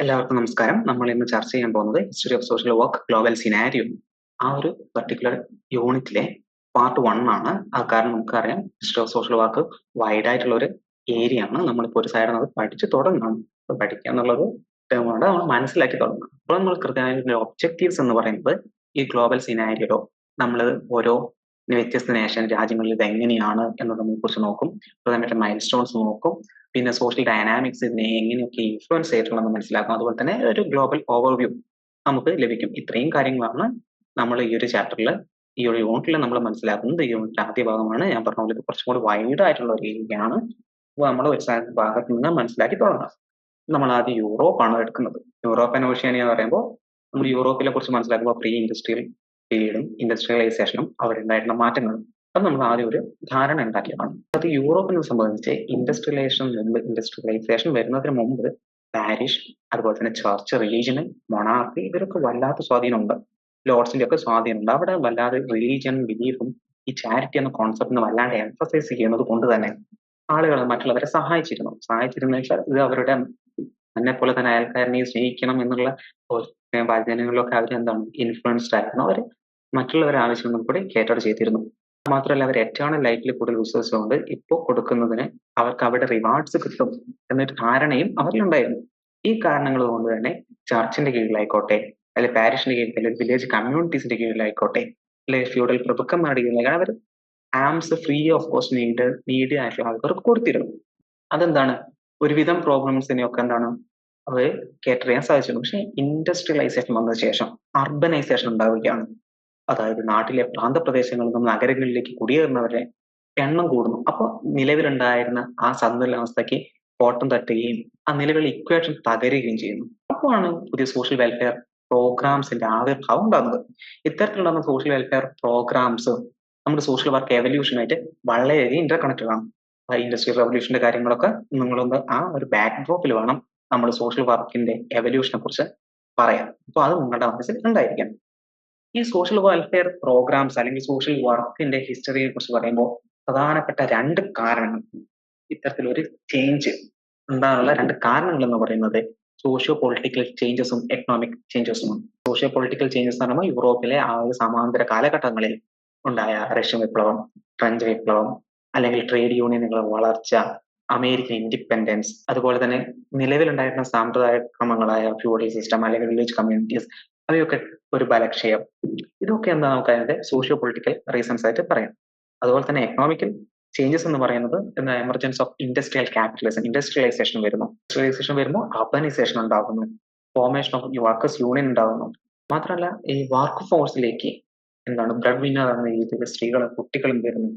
എല്ലാവർക്കും നമസ്കാരം. നമ്മൾ ഇന്ന് ചർച്ച ചെയ്യാൻ പോകുന്നത് history of social work global scenario ആ ഒരു പർട്ടിക്കുലർ യൂണിറ്റിലെ പാർട്ട് വൺ ആണ്. ആ കാരണം നമുക്കറിയാം. History of social work wide ആയിട്ടുള്ള ഒരു ഏരിയ ആണ്. നമ്മളിപ്പോൾ ഒരു സൈഡിൽ അത് പഠിച്ചു തുടങ്ങണം. പഠിക്കുക എന്നുള്ളത് ടേമാണ് നമ്മൾ മനസ്സിലാക്കി തുടങ്ങണം. അപ്പോൾ നമ്മൾ കൃത്യമായിട്ട് ഒബ്ജക്റ്റീവ്സ് എന്ന് പറയുന്നത് ഈ ഗ്ലോബൽ സിനാരിയോ നമ്മൾ ഓരോ വ്യത്യസ്ത നേഷൻ രാജ്യങ്ങളിൽ ഇത് എങ്ങനെയാണ് എന്നതിനെ കുറിച്ച് നോക്കും. പ്രധാനമായിട്ട് മൈൽ സ്റ്റോൺസ് നോക്കും. പിന്നെ സോഷ്യൽ ഡയനാമിക്സ് ഇതിനെ എങ്ങനെയൊക്കെ ഇൻഫ്ലുവൻസ് ചെയ്തിട്ടുണ്ടെന്ന് മനസ്സിലാക്കും. അതുപോലെ തന്നെ ഒരു ഗ്ലോബൽ ഓവർവ്യൂ നമുക്ക് ലഭിക്കും. ഇത്രയും കാര്യങ്ങളാണ് നമ്മൾ ഈ ഒരു ചാപ്റ്ററിൽ ഈ ഒരു യൂണിറ്റിൽ നമ്മൾ മനസ്സിലാക്കുന്നത്. ഈ യൂണിറ്റ് ആദ്യ ഭാഗമാണ്. ഞാൻ പറഞ്ഞ പോലെ ഇത് കുറച്ചും കൂടി വൈഡ് ആയിട്ടുള്ള ഒരു ഏരിയയാണ് അപ്പോൾ നമ്മൾ ഒരു ഭാഗത്ത് നിന്ന് മനസ്സിലാക്കി തുടങ്ങാം. നമ്മൾ ആദ്യം യൂറോപ്പാണ് എടുക്കുന്നത്. യൂറോപ്പ് ആൻഡ് ഓഷ്യാനിയ എന്ന് പറയുമ്പോൾ നമ്മൾ യൂറോപ്പിനെ കുറിച്ച് മനസ്സിലാക്കുമ്പോൾ പ്രീ ഇൻഡസ്ട്രിയൽ പീരീഡും ഇൻഡസ്ട്രിയലൈസേഷനും അവരുണ്ടായിരുന്ന മാറ്റങ്ങളും. അത് നമ്മൾ ആദ്യം ഒരു ധാരണ ഉണ്ടാക്കിയതാണ് അത് യൂറോപ്പിനെ സംബന്ധിച്ച് ഇൻഡസ്ട്രിയലൈസേഷൻ മുമ്പ് ഇൻഡസ്ട്രിയലൈസേഷൻ വരുന്നതിന് മുമ്പ് പാരിഷ് അതുപോലെ തന്നെ ചർച്ച് റിലീജിയൻ മൊണാർക്കി ഇവരൊക്കെ വല്ലാത്ത സ്വാധീനമുണ്ട്. ലോർഡ്സിന്റെ ഒക്കെ സ്വാധീനമുണ്ട്. അവിടെ വല്ലാതെ റിലീജിയൻ ബിലീഫും ഈ ചാരിറ്റി എന്ന കോൺസെപ്റ്റിന് വല്ലാണ്ട് എംഫസൈസ് ചെയ്യുന്നത് കൊണ്ട് തന്നെ ആളുകൾ മറ്റുള്ളവരെ സഹായിച്ചിരുന്നു. സഹായിച്ചിരുന്നു വെച്ചാൽ ഇത് അവരുടെ എന്നെ പോലെ തന്നെ അയൽക്കാരനെ സ്നേഹിക്കണം എന്നുള്ള വചനങ്ങളിലൊക്കെ അവർ എന്താണ് ഇൻഫ്ലുവൻസ്ഡ് ആയിരുന്നു. അവർ മറ്റുള്ളവരുടെ ആവശ്യങ്ങളും കൂടി കേറ്റർ ചെയ്തിരുന്നു. മാത്രമല്ല അവർ ലൈഫിൽ കൂടുതൽ വിശ്വസിച്ചുകൊണ്ട് ഇപ്പോൾ കൊടുക്കുന്നതിന് അവർക്ക് അവരുടെ റിവാർഡ്സ് കിട്ടും എന്നൊരു ധാരണയും അവരിലുണ്ടായിരുന്നു. ഈ കാരണങ്ങൾ കൊണ്ട് തന്നെ ചർച്ചിന്റെ കീഴിലായിക്കോട്ടെ അല്ലെങ്കിൽ പാരിഷിന്റെ കീഴിൽ അല്ലെങ്കിൽ വില്ലേജ് കമ്മ്യൂണിറ്റീസിന്റെ കീഴിലായിക്കോട്ടെ അല്ലെങ്കിൽ ഫ്യൂഡൽ പ്രഭുക്കന്മാരുടെ കീഴിലായി അവർ alms free of cost need need ആയിട്ടുള്ള ആൾക്കാർക്ക് കൊടുത്തിരുന്നു. അതെന്താണ്? ഒരുവിധം പ്രോബ്ലംസിനെയൊക്കെ എന്താണ്? അവർ കേറ്റർ ചെയ്യാൻ സാധിച്ചിരുന്നു. പക്ഷെ ഇൻഡസ്ട്രിയലൈസേഷൻ വന്ന ശേഷം അർബനൈസേഷൻ ഉണ്ടാവുകയാണ്. അതായത് നാട്ടിലെ പ്രാന്തപ്രദേശങ്ങളിൽ നിന്നും നഗരങ്ങളിലേക്ക് കുടിയേറുന്നവരുടെ എണ്ണം കൂടുന്നു. അപ്പൊ നിലവിലുണ്ടായിരുന്ന ആ സന്തുലനാവസ്ഥയ്ക്ക് കോട്ടം തട്ടുകയും ആ നിലവിലെ ഇക്വേഷൻ തകരുകയും ചെയ്യുന്നു. അപ്പോഴാണ് പുതിയ സോഷ്യൽ വെൽഫെയർ പ്രോഗ്രാംസിന്റെ ആവിർഭാവം ഉണ്ടാകുന്നത്. ഇത്തരത്തിലുള്ള സോഷ്യൽ വെൽഫെയർ പ്രോഗ്രാംസ് നമ്മുടെ സോഷ്യൽ വർക്ക് എവല്യൂഷനായിട്ട് വളരെയധികം ഇന്റർ കണക്റ്റഡ് ആണ് ഇൻഡസ്ട്രിയൽ റവല്യൂഷന്റെ കാര്യങ്ങളൊക്കെ നിങ്ങളൊന്ന് ആ ഒരു ബാക്ക് ഡ്രോപ്പിൽ വേണം നമ്മൾ സോഷ്യൽ വർക്കിന്റെ എവല്യൂഷനെ കുറിച്ച് പറയാം അപ്പൊ അത് നിങ്ങളുടെ മനസ്സിൽ ഉണ്ടായിരിക്കണം. ഈ സോഷ്യൽ വെൽഫെയർ പ്രോഗ്രാംസ് അല്ലെങ്കിൽ സോഷ്യൽ വർക്കിന്റെ ഹിസ്റ്ററിയെ കുറിച്ച് പറയുമ്പോൾ പ്രധാനപ്പെട്ട രണ്ട് കാരണങ്ങൾ ഇത്തരത്തിലൊരു ചേഞ്ച് ഉണ്ടാകാനുള്ള രണ്ട് കാരണങ്ങൾ എന്ന് പറയുന്നത് സോഷ്യോ പൊളിറ്റിക്കൽ ചേഞ്ചസും എക്കണോമിക് ചേഞ്ചസുമാണ് സോഷ്യോ പൊളിറ്റിക്കൽ ചേഞ്ചസ് എന്ന് പറയുമ്പോൾ യൂറോപ്പിലെ ആ ഒരു സമാന്തര കാലഘട്ടങ്ങളിൽ ഉണ്ടായ റഷ്യൻ വിപ്ലവം ഫ്രഞ്ച് വിപ്ലവം അല്ലെങ്കിൽ ട്രേഡ് യൂണിയനുകളുടെ വളർച്ച അമേരിക്കൻ ഇൻഡിപെൻഡൻസ് അതുപോലെ തന്നെ നിലവിലുണ്ടായിരുന്ന സാമ്പ്രദായ ക്രമങ്ങളായ ഫ്യൂഡൽ സിസ്റ്റം അല്ലെങ്കിൽ വില്ലേജ് കമ്മ്യൂണിറ്റീസ് അവയൊക്കെ ഒരു ബലക്ഷയം. ഇതൊക്കെ എന്താ നമുക്ക് അതിന്റെ സോഷ്യോ പൊളിറ്റിക്കൽ റീസൺസ് ആയിട്ട് പറയാം. അതുപോലെ തന്നെ എക്കണോമിക്കൽ ചേഞ്ചസ് എന്ന് പറയുന്നത് എന്താ emergence of industrial capitalism industrialisation വരുന്നു. ഇൻഡസ്ട്രിയലൈസേഷൻ വരുമ്പോൾ അർബനൈസേഷൻ ഉണ്ടാകുന്നു. ഫോർമേഷൻ ഓഫ് വർക്കേഴ്സ് യൂണിയൻ ഉണ്ടാകുന്നു. മാത്രമല്ല ഈ വർക്ക് ഫോഴ്സിലേക്ക് എന്താണ് ബ്രെഡ് വിന്നർ എന്ന രീതിയിൽ സ്ത്രീകളും കുട്ടികളും വരുന്നു.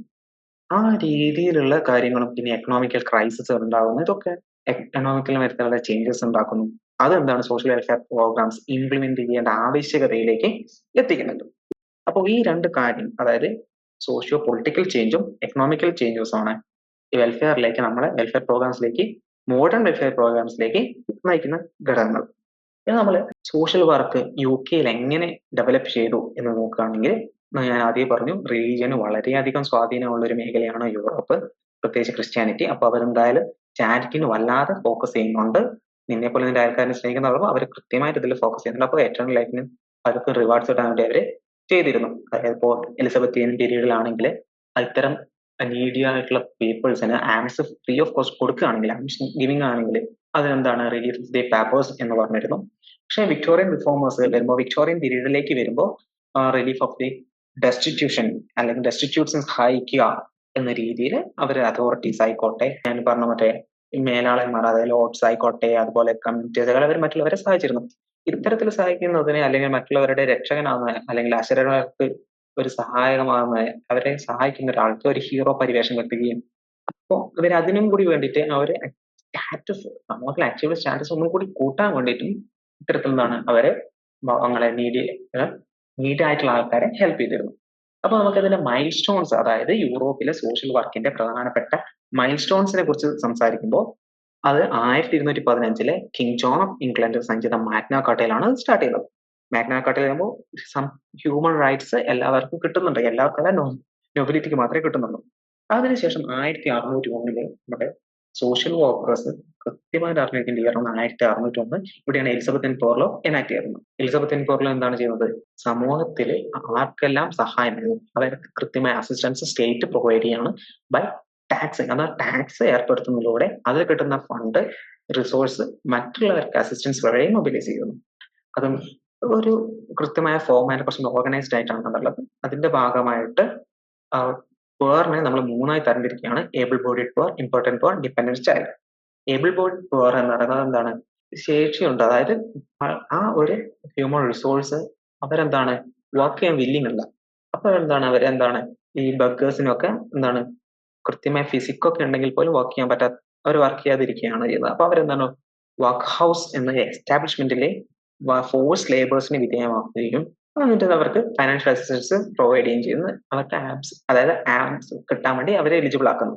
ആ രീതിയിലുള്ള കാര്യങ്ങളും പിന്നെ എക്കണോമിക്കൽ ക്രൈസിസ് ഉണ്ടാകുന്നു. ഇതൊക്കെ എക്കണോമിക്കൽ വരുത്തുന്ന ചേഞ്ചസ് ഉണ്ടാക്കുന്നു. അതെന്താണ് സോഷ്യൽ വെൽഫെയർ പ്രോഗ്രാംസ് ഇംപ്ലിമെന്റ് ചെയ്യേണ്ട ആവശ്യകതയിലേക്ക് എത്തിക്കുന്നുണ്ട് അപ്പോൾ ഈ രണ്ട് കാര്യം അതായത് സോഷ്യോ പൊളിറ്റിക്കൽ ചേഞ്ചും എക്കണോമിക്കൽ ചേഞ്ചസും ആണ് ഈ വെൽഫെയറിലേക്ക് നമ്മളെ വെൽഫെയർ പ്രോഗ്രാംസിലേക്ക് മോഡേൺ വെൽഫെയർ പ്രോഗ്രാംസിലേക്ക് നയിക്കുന്ന ഘടകങ്ങൾ. ഇനി നമ്മൾ സോഷ്യൽ വർക്ക് യു കെയിൽ എങ്ങനെ ഡെവലപ്പ് ചെയ്തു എന്ന് നോക്കുകയാണെങ്കിൽ ഞാൻ ആദ്യം പറഞ്ഞു റിലീജിയന് വളരെയധികം സ്വാധീനമുള്ള ഒരു മേഖലയാണ് യൂറോപ്പ്. പ്രത്യേകിച്ച് ക്രിസ്ത്യാനിറ്റി അപ്പൊ അവരെന്തായാലും ചാരിറ്റിന് വല്ലാതെ ഫോക്കസ് ചെയ്യുന്നുണ്ട്. നിന്നെ പോലെ നിന്റെ അയൽക്കാരനെ സ്നേഹിക്കുന്നവർ അവർ കൃത്യമായിട്ട് ഇതിൽ ഫോക്കസ് ചെയ്യുന്നുണ്ട്. അപ്പോൾ ഏറ്റവും ലൈഫിന് അവർക്ക് റിവാർഡ്സ് കിട്ടാൻ വേണ്ടി അവർ ചെയ്തിരുന്നു. അതായത് ഇപ്പോൾ എലിസബത്തിയൻ പീരീഡിലാണെങ്കിൽ ഇത്തരം നീഡി ആയിട്ടുള്ള പീപ്പിൾസിന് ആംസ് ഫ്രീ ഓഫ് കോസ്റ്റ് കൊടുക്കുകയാണെങ്കിൽ ആംസ് ഗിവിംഗ് ആണെങ്കിൽ അതിനെന്താണ്? റിലീഫ് ദി പേപ്പേഴ്സ് എന്ന് പറഞ്ഞിരുന്നു. പക്ഷേ വിക്ടോറിയൻ റിഫോമേഴ്സ് വരുമ്പോൾ വിക്ടോറിയൻ പീരീഡിലേക്ക് വരുമ്പോൾ റിലീഫ് ഓഫ് ദി ഡെസ്റ്റിറ്റ്യൂഷൻ അല്ലെങ്കിൽ ഡെസ്റ്റിറ്റ്യൂട്ട്സിനെ സഹായിക്കുക എന്ന രീതിയിൽ അവർ അതോറിറ്റീസ് ആയിക്കോട്ടെ. ഞാൻ പറഞ്ഞ മറ്റേ മേലാളന്മാർ അതായത് ലോഡ്സ് ആയിക്കോട്ടെ അതുപോലെ കമ്മ്യൂണിറ്റീസുകൾ അവർ മറ്റുള്ളവരെ സഹായിച്ചിരുന്നു. ഇത്തരത്തിൽ സഹായിക്കുന്നതിന് അല്ലെങ്കിൽ മറ്റുള്ളവരുടെ രക്ഷകനാകുന്ന അല്ലെങ്കിൽ അശരണർക്ക് ഒരു സഹായകമാകുന്ന അവരെ സഹായിക്കുന്ന ഒരാൾക്ക് ഒരു ഹീറോ പരിവേഷം കെട്ടുകയും അപ്പോൾ ഇവർ അതിനും കൂടി വേണ്ടിയിട്ട് അവർ സ്റ്റാറ്റസ് സമൂഹത്തിൽ അച്ചീവ് സ്റ്റാറ്റസ് ഒന്നും കൂടി കൂട്ടാൻ വേണ്ടിയിട്ടും ഇത്തരത്തിൽ നിന്നാണ് അവരെ അങ്ങനെ നീഡി നീഡായിട്ടുള്ള ആൾക്കാരെ ഹെൽപ്പ് ചെയ്തിരുന്നു അപ്പൊ നമുക്ക് അതിന്റെ മൈൽ സ്റ്റോൺസ് അതായത് യൂറോപ്പിലെ സോഷ്യൽ വർക്കിന്റെ പ്രധാനപ്പെട്ട മൈൽ സ്റ്റോൺസിനെ കുറിച്ച് സംസാരിക്കുമ്പോൾ അത് ആയിരത്തി ഇരുന്നൂറ്റി പതിനഞ്ചിലെ കിങ് ജോൺ ഓഫ് ഇംഗ്ലണ്ട് സഞ്ചിത മാഗ്ന കാട്ടയിലാണ് സ്റ്റാർട്ട് ചെയ്തത്. മാഗ്ന കാട്ടയിൽ ആകുമ്പോൾ സം ഹ്യൂമൻ റൈറ്റ്സ് എല്ലാവർക്കും കിട്ടുന്നുണ്ട്. എല്ലാവർക്കും അല്ല നൊബിലിറ്റിക്ക് മാത്രമേ കിട്ടുന്നുള്ളൂ. അതിനുശേഷം ആയിരത്തി അറുന്നൂറ്റി ഒന്നിൽ നമ്മുടെ സോഷ്യൽ വർക്കേഴ്സ് കൃത്യമായിട്ട് അറിഞ്ഞിരിക്കേണ്ട ഇയറാണ് ആയിരത്തി അറുന്നൂറ്റി ഒന്ന് ഇവിടെയാണ് എലിസബത്തിൻ പോർലോ എനാക്ട് ചെയ്യുന്നത് എലിസബത്തിൻ പോർലോ എന്താണ് ചെയ്യുന്നത്? സമൂഹത്തിൽ ആർക്കെല്ലാം സഹായം അതായത് കൃത്യമായ അസിസ്റ്റൻസ് സ്റ്റേറ്റ് പ്രൊവൈഡ് ചെയ്യാണ് ബൈ ടാക്സ് അതാ ടാക്സ് ഏർപ്പെടുത്തുന്നതിലൂടെ അതിൽ കിട്ടുന്ന ഫണ്ട് റിസോഴ്സ് മറ്റുള്ളവർക്ക് അസിസ്റ്റൻസ് വഴി മൊബിലൈസ് ചെയ്യുന്നു. അതും ഒരു കൃത്യമായ ഫോമായിട്ട് കുറച്ച് ഓർഗനൈസ്ഡ് ആയിട്ടാണ് എന്നുള്ളത് അതിന്റെ ഭാഗമായിട്ട് പേറിനെ നമ്മൾ മൂന്നായി തരംതിരിക്കുകയാണ്. Able bodied poor important poor dependants child able bodied poor എന്ന് പറയുന്നത് എന്താണ്? ശേഷിയുണ്ട്. അതായത് ആ- ഒരു ഹ്യൂമൻ റിസോഴ്സ് അവരെന്താണ്? വർക്ക് ചെയ്യാൻ വില്ലിങ് അല്ല. അപ്പൊ എന്താണ് അവരെന്താണ് ഈ ബഗ്ഗേഴ്സിനൊക്കെ എന്താണ്? കൃത്യമായ ഫിസിക്കൊക്കെ ഉണ്ടെങ്കിൽ പോലും വർക്ക് ചെയ്യാൻ പറ്റാത്ത അവർ വർക്ക് ചെയ്യാതിരിക്കുകയാണ് ചെയ്യുന്നത്. അപ്പൊ അവരെന്താണ്? വർക്ക് ഹൗസ് എന്ന എസ്റ്റാബ്ലിഷ്മെന്റിലെ ഫോഴ്സ് ലേബേഴ്സിന് വിധേയമാക്കുകയും എന്നിട്ട് അവർക്ക് ഫൈനാൻഷ്യൽ അസിസ്റ്റൻസ് പ്രൊവൈഡ് ചെയ്യുകയും ചെയ്യുന്നു. അവർക്ക് ആപ്സ് അതായത് ആപ്സ് കിട്ടാൻ വേണ്ടി അവരെ എലിജിബിൾ ആക്കുന്നു.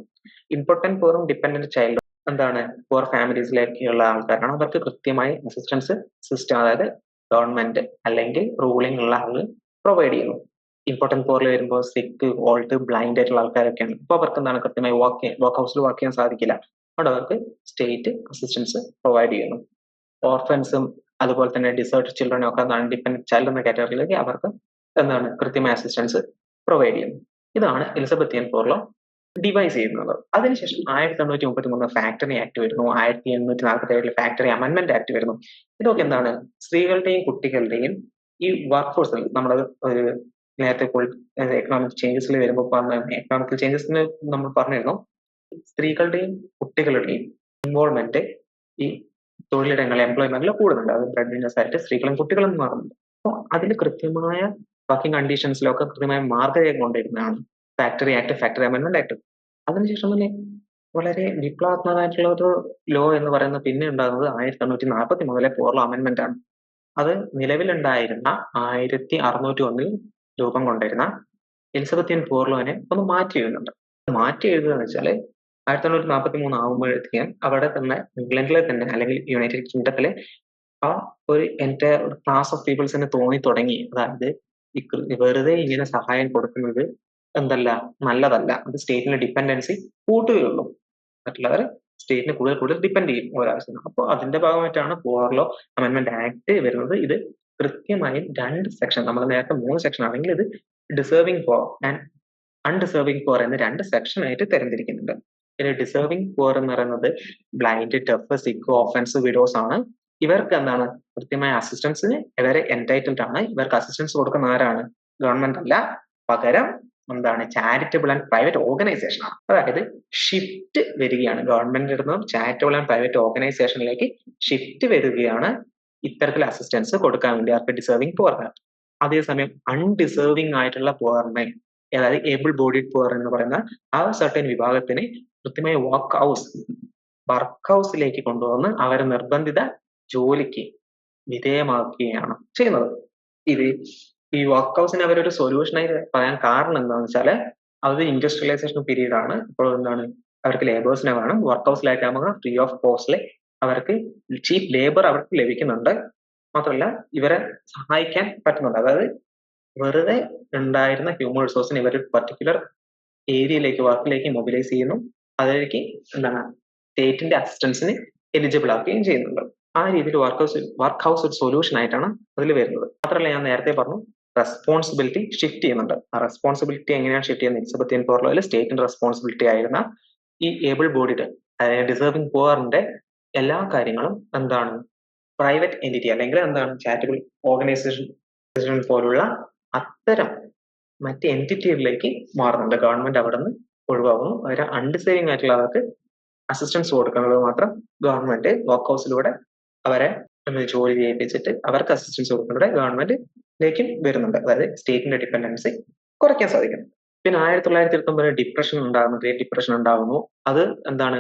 ഇമ്പോർട്ടന്റ് പോറും ഡിപ്പെൻഡന്റ് ചൈൽഡ് എന്താണ്? പോർ ഫാമിലീസിലേക്കുള്ള ആൾക്കാരാണ്. അവർക്ക് കൃത്യമായി അസിസ്റ്റൻസ് സിസ്റ്റം അതായത് ഗവൺമെന്റ് അല്ലെങ്കിൽ റൂളിംഗ് ഉള്ള ആളുകൾ പ്രൊവൈഡ് ചെയ്യുന്നു. ഇമ്പോർട്ടന്റ് പോറിൽ വരുമ്പോൾ സിക്ക് ഓൾട്ട് ബ്ലൈൻഡ് ആയിട്ടുള്ള ആൾക്കാരൊക്കെയാണ്. അപ്പോൾ അവർക്ക് എന്താണ്? കൃത്യമായി വർക്ക് വർക്ക് ഹൗസിൽ വർക്ക് ചെയ്യാൻ സാധിക്കില്ല. അവിടെ അവർക്ക് സ്റ്റേറ്റ് അസിസ്റ്റൻസ് പ്രൊവൈഡ് ചെയ്യുന്നു. ഓർഫൻസും അതുപോലെ തന്നെ ഡിസേർട്ട് ചിൽഡ്രനും ഒക്കെ എന്താണ് ഡിപ്പെൻഡന്റ് ചൈൽഡ് എന്ന കാറ്റഗറിയിലേക്ക് അവർക്ക് എന്താണ് കൃത്യമായ അസിസ്റ്റൻസ് പ്രൊവൈഡ് ചെയ്യുന്നത് ഇതാണ് എലിസബത്തിയൻ പോർലോ ഡിവൈസ് ചെയ്യുന്നത്. അതിനുശേഷം ആയിരത്തി എണ്ണൂറ്റി മുപ്പത്തി മൂന്ന് ഫാക്ടറി ആക്ട് വരുന്നു. ആയിരത്തി എണ്ണൂറ്റി നാൽപ്പത്തി ഏഴിൽ ഫാക്ടറി അമെന്റ്മെന്റ് ആക്ട് വരുന്നു. ഇതൊക്കെ എന്താണ്? സ്ത്രീകളുടെയും കുട്ടികളുടെയും ഈ വർക്ക് ഫോഴ്സിൽ നമ്മൾ നേരത്തെ എക്കണോമിക് ചേഞ്ചസിൽ വരുമ്പോൾ എക്കണോമിക് ചേഞ്ചസിന് നമ്മൾ പറഞ്ഞിരുന്നു. സ്ത്രീകളുടെയും കുട്ടികളുടെയും ഇൻവോൾവ്മെന്റ് ഈ തൊഴിലിടങ്ങളിൽ എംപ്ലോയ്മെന്റിൽ കൂടുന്നുണ്ട് അത് ബ്രെഡ് വിന്നേഴ്സ് ആയിട്ട് സ്ത്രീകളും കുട്ടികളും മാറുന്നുണ്ട് അപ്പോൾ അതിന് കൃത്യമായ വർക്കിംഗ് കണ്ടീഷൻസിലൊക്കെ കൃത്യമായ മാർഗരേഖ കൊണ്ടിരുന്നതാണ് factory act factory amendment act അതിനുശേഷം തന്നെ വളരെ വിപ്ലവാത്മകമായിട്ടുള്ള ഒരു ലോ എന്ന് പറയുന്നത് പിന്നെ ഉണ്ടാകുന്നത് ആയിരത്തി എണ്ണൂറ്റി നാൽപ്പത്തി മൂന്നിലെ പോർലോ അമെന്റ്മെന്റ് ആണ്. അത് നിലവിലുണ്ടായിരുന്ന ആയിരത്തി അറുന്നൂറ്റി ഒന്നിൽ രൂപം കൊണ്ടിരുന്ന എലിസബത്തിയൻ പോർലോനെ ഒന്ന് മാറ്റി എഴുതുന്നുണ്ട്. മാറ്റി എഴുതുക എന്ന് വെച്ചാൽ ആയിരത്തി തൊള്ളായിരത്തി നാൽപ്പത്തി മൂന്ന് ആകുമ്പോഴത്തേക്കും അവിടെ തന്നെ ഇംഗ്ലണ്ടിലെ തന്നെ അല്ലെങ്കിൽ യുണൈറ്റഡ് കിങ്ഡത്തിലെ ആ ഒരു എന്റെ ക്ലാസ് ഓഫ് പീപ്പിൾസിന് തോന്നി തുടങ്ങി. അതായത് വെറുതെ ഇങ്ങനെ സഹായം കൊടുക്കുന്നത് എന്തല്ല നല്ലതല്ല. അത് സ്റ്റേറ്റിന്റെ ഡിപ്പെൻഡൻസി കൂട്ടുകയുള്ളൂ. മറ്റുള്ളവർ സ്റ്റേറ്റിനെ കൂടുതൽ കൂടുതൽ ഡിപ്പെൻഡ് ചെയ്യും ഒരാവശ്യം അപ്പോൾ അതിന്റെ ഭാഗമായിട്ടാണ് പോർലോ അമെന്റ്മെന്റ് ആക്ട് വരുന്നത്. ഇത് കൃത്യമായും രണ്ട് സെക്ഷൻ നമ്മൾ നേരത്തെ മൂന്ന് സെക്ഷൻ ആണെങ്കിൽ ഇത് ഡിസേർവിംഗ് പോർ ആൻഡ് അൺഡിസേർവിംഗ് പോർ എന്ന രണ്ട് സെക്ഷൻ ആയിട്ട് തരംതിരിക്കുന്നുണ്ട്. ഡിസേർവിംഗ് പോർ എന്ന് പറയുന്നത് blind deaf sick orphans widows ആണ്. ഇവർക്ക് എന്താണ്? കൃത്യമായ അസിസ്റ്റൻസിന് ഇവരെ എന്റൈറ്റിൽഡ് ആണ്. ഇവർക്ക് അസിസ്റ്റൻസ് കൊടുക്കുന്ന ആരാണ്? ഗവൺമെന്റ് അല്ല. പകരം എന്താണ്? ചാരിറ്റബിൾ ആൻഡ് പ്രൈവറ്റ് ഓർഗനൈസേഷൻ ആണ്. അതായത് ഷിഫ്റ്റ് വരികയാണ്. ഗവൺമെന്റിൽ നിന്നും ചാരിറ്റബിൾ ആൻഡ് പ്രൈവറ്റ് ഓർഗനൈസേഷനിലേക്ക് ഷിഫ്റ്റ് വരികയാണ്. ഇത്തരത്തിൽ അസിസ്റ്റൻസ് കൊടുക്കാൻ വേണ്ടി അവർക്ക് ഡിസേർവിംഗ് പോറിന് അതേസമയം അൺഡിസേർവിംഗ് ആയിട്ടുള്ള പോറിനെ അതായത് ഏബിൾ ബോഡിഡ് പോർ എന്ന് പറയുന്ന ആ സർട്ടൻ വിഭാഗത്തിന് കൃത്യമായ വർക്ക് ഹൗസ് വർക്ക് ഹൗസിലേക്ക് കൊണ്ടുവന്ന് അവരെ നിർബന്ധിത ജോലിക്ക് വിധേയമാക്കുകയാണ് ചെയ്യുന്നത്. ഇത് ഈ വർക്ക് ഹൗസിന് അവരൊരു സൊല്യൂഷനായി പറയാൻ കാരണം എന്താണെന്ന് വെച്ചാൽ അത് ഇൻഡസ്ട്രിയലൈസേഷൻ പീരീഡ് ആണ്. ഇപ്പോൾ എന്താണ്? അവർക്ക് ലേബേഴ്സിനെ വേണം. വർക്ക് ഹൗസിലായിട്ടാകുമ്പോൾ ഫ്രീ ഓഫ് കോസ്റ്റിൽ അവർക്ക് ചീപ്പ് ലേബർ അവർക്ക് ലഭിക്കുന്നുണ്ട്. മാത്രമല്ല ഇവരെ സഹായിക്കാൻ പറ്റുന്നുണ്ട്. അതായത് വെറുതെ ഉണ്ടായിരുന്ന ഹ്യൂമൻ റിസോഴ്സിനെ ഇവർ പർട്ടിക്കുലർ ഏരിയയിലേക്ക് വർക്കിലേക്ക് മൊബിലൈസ് ചെയ്യുന്നു. അതിലേക്ക് എന്താണ് സ്റ്റേറ്റിന്റെ അസിസ്റ്റൻസിന് എലിജിബിൾ ആക്കുകയും ചെയ്യുന്നുണ്ട്. ആ രീതിയിൽ വർക്ക് ഹൗസ് വർക്ക് ഹൗസ് ഒരു സൊല്യൂഷൻ ആയിട്ടാണ് അതിൽ വരുന്നത്. മാത്രമല്ല ഞാൻ നേരത്തെ പറഞ്ഞു റെസ്പോൺസിബിലിറ്റി ഷിഫ്റ്റ് ചെയ്യുന്നുണ്ട്. ആ റെസ്പോൺസിബിലിറ്റി എങ്ങനെയാണ് ഷിഫ്റ്റ് ചെയ്യുന്നത്? എക്സബത്തിയൻ പോർലോയിൽ സ്റ്റേറ്റിന്റെ റെസ്പോൺസിബിലിറ്റി ആയിരുന്ന ഈ ഏബിൾ ബോഡിയുടെ അതായത് ഡിസേർവിംഗ് പോവറിന്റെ എല്ലാ കാര്യങ്ങളും എന്താണ് പ്രൈവറ്റ് എന്റിറ്റി അല്ലെങ്കിൽ എന്താണ് ചാരിറ്റബിൾ ഓർഗനൈസേഷൻ പോലുള്ള അത്തരം മറ്റ് എന്റിറ്റികളിലേക്ക് മാറുന്നുണ്ട് ഗവൺമെന്റ് അവിടെ നിന്ന് ഒഴിവാകുന്നു. അവരെ അൺഡിസേവിംഗ് ആയിട്ടുള്ള അവർക്ക് അസിസ്റ്റൻസ് കൊടുക്കുന്നത് മാത്രം ഗവൺമെന്റ് വർക്ക് ഹൗസിലൂടെ അവരെ ജോലി ചെയ്യിപ്പിച്ചിട്ട് അവർക്ക് അസിസ്റ്റൻസ് കൊടുക്കുന്നതോടെ ഗവൺമെന്റിലേക്കും വരുന്നുണ്ട്. അതായത് സ്റ്റേറ്റിന്റെ ഡിപ്പെൻഡൻസി കുറയ്ക്കാൻ സാധിക്കും. പിന്നെ ആയിരത്തി തൊള്ളായിരത്തി ഇരുപത്തി ഒമ്പതിൽ ഡിപ്രഷൻ ഉണ്ടാകുന്നു. ഗ്രേറ്റ് ഡിപ്രഷൻ ഉണ്ടാകുന്നു. അത് എന്താണ്?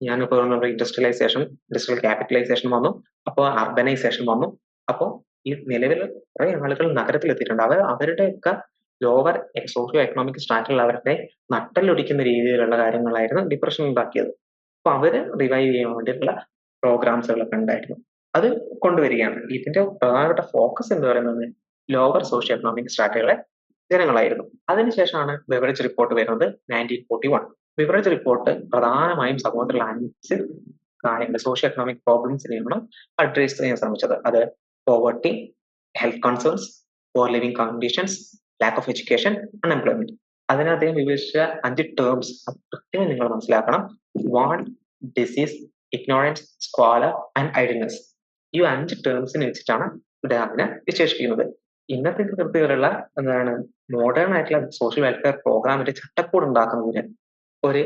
ഞാൻ ഇപ്പോൾ ഇൻഡസ്ട്രിയലൈസേഷൻ ഇൻഡസ്ട്രിയൽ ക്യാപിറ്റലൈസേഷൻ വന്നു. അപ്പോൾ അർബനൈസേഷൻ വന്നു. അപ്പോൾ ഈ നിലവിൽ കുറെ ആളുകൾ നഗരത്തിലെത്തിയിട്ടുണ്ട്. അവർ അവരുടെയൊക്കെ ലോവർ സോഷ്യോ എക്കണോമിക് സ്റ്റാറ്റിലുള്ളവരുടെ നട്ടലൊടിക്കുന്ന രീതിയിലുള്ള കാര്യങ്ങളായിരുന്നു ഡിപ്രഷൻ ഉണ്ടാക്കിയത്. അപ്പൊ അവർ റിവൈവ് ചെയ്യാൻ വേണ്ടിയിട്ടുള്ള പ്രോഗ്രാംസുകളൊക്കെ ഉണ്ടായിരുന്നു. അത് കൊണ്ടുവരികയാണ്. ഇതിന്റെ പ്രധാനപ്പെട്ട ഫോക്കസ് എന്ന് പറയുന്നത് ലോവർ സോഷ്യോ എക്കണോമിക് സ്റ്റാറ്റുകളെ ജനങ്ങളായിരുന്നു. അതിനുശേഷമാണ് ബെവറേജ് റിപ്പോർട്ട് വരുന്നത് nineteen forty one Beveridge report പ്രധാനമായും സമൂഹത്തിലുള്ള അഞ്ച് കാര്യങ്ങൾ സോഷ്യോ എക്കണോമിക് പ്രോബ്ലംസിനെയാണ് അഡ്രസ് ചെയ്യാൻ ശ്രമിച്ചത്. അത് poverty health concerns, poor living conditions lack of education unemployment അതിന് വിവരിച്ച അഞ്ച് ടേംസ് കൃത്യമായി നിങ്ങൾ മനസ്സിലാക്കണം. Want disease ignorance squalor and idleness ഈ അഞ്ച് ടേംസിനെ വെച്ചിട്ടാണ് ഇദ്ദേഹം അതിനെ വിശേഷിപ്പിക്കുന്നത്. ഇന്നത്തെ കൃത്യത്തിലുള്ള എന്താണ് മോഡേൺ ആയിട്ടുള്ള സോഷ്യൽ വെൽഫെയർ പ്രോഗ്രാമിന്റെ ചട്ടക്കൂട് ഉണ്ടാക്കുന്നതിന് ഒരു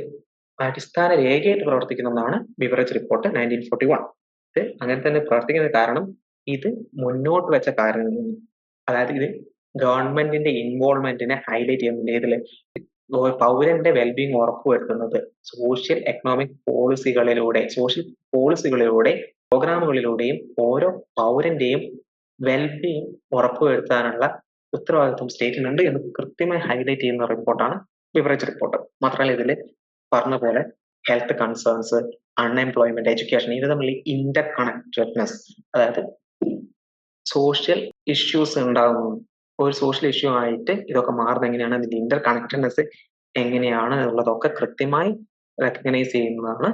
അടിസ്ഥാന രേഖയായിട്ട് പ്രവർത്തിക്കുന്ന ഒന്നാണ് Beveridge report nineteen forty one അങ്ങനെ തന്നെ പ്രവർത്തിക്കുന്ന കാരണം ഇത് മുന്നോട്ട് വെച്ച കാരണം അതായത് ഇത് ഗവൺമെന്റിന്റെ ഇൻവോൾവ്മെന്റിനെ ഹൈലൈറ്റ് ചെയ്യുന്നുണ്ട് ഇതിൽ പൗരന്റെ വെൽബീങ് ഉറപ്പുവരുത്തുന്നത് സോഷ്യൽ എക്കണോമിക് പോളിസികളിലൂടെ സോഷ്യൽ പോളിസികളിലൂടെ പ്രോഗ്രാമുകളിലൂടെയും ഓരോ പൗരന്റെയും വെൽബീങ് ഉറപ്പുവരുത്താനുള്ള ഉത്തരവാദിത്വം സ്റ്റേറ്റിനുണ്ട് എന്ന് കൃത്യമായി ഹൈലൈറ്റ് ചെയ്യുന്ന റിപ്പോർട്ടാണ് ബിവറേജ് റിപ്പോർട്ട് മാത്രമല്ല ഇതിൽ പറഞ്ഞ പോലെ ഹെൽത്ത് കൺസേൺസ് അൺഎംപ്ലോയ്മെന്റ് എഡ്യൂക്കേഷൻ ഇത് തമ്മിൽ ഇന്റർ കണക്റ്റഡ്നെസ് അതായത് സോഷ്യൽ ഇഷ്യൂസ് ഉണ്ടാകുന്നു ഒരു സോഷ്യൽ ഇഷ്യൂ ആയിട്ട് ഇതൊക്കെ മാറുന്നത് എങ്ങനെയാണ്? അതിന്റെ ഇന്റർ കണക്റ്റഡ്നെസ് എങ്ങനെയാണ് എന്നുള്ളതൊക്കെ കൃത്യമായി റെക്കഗ്നൈസ് ചെയ്യുന്നതാണ്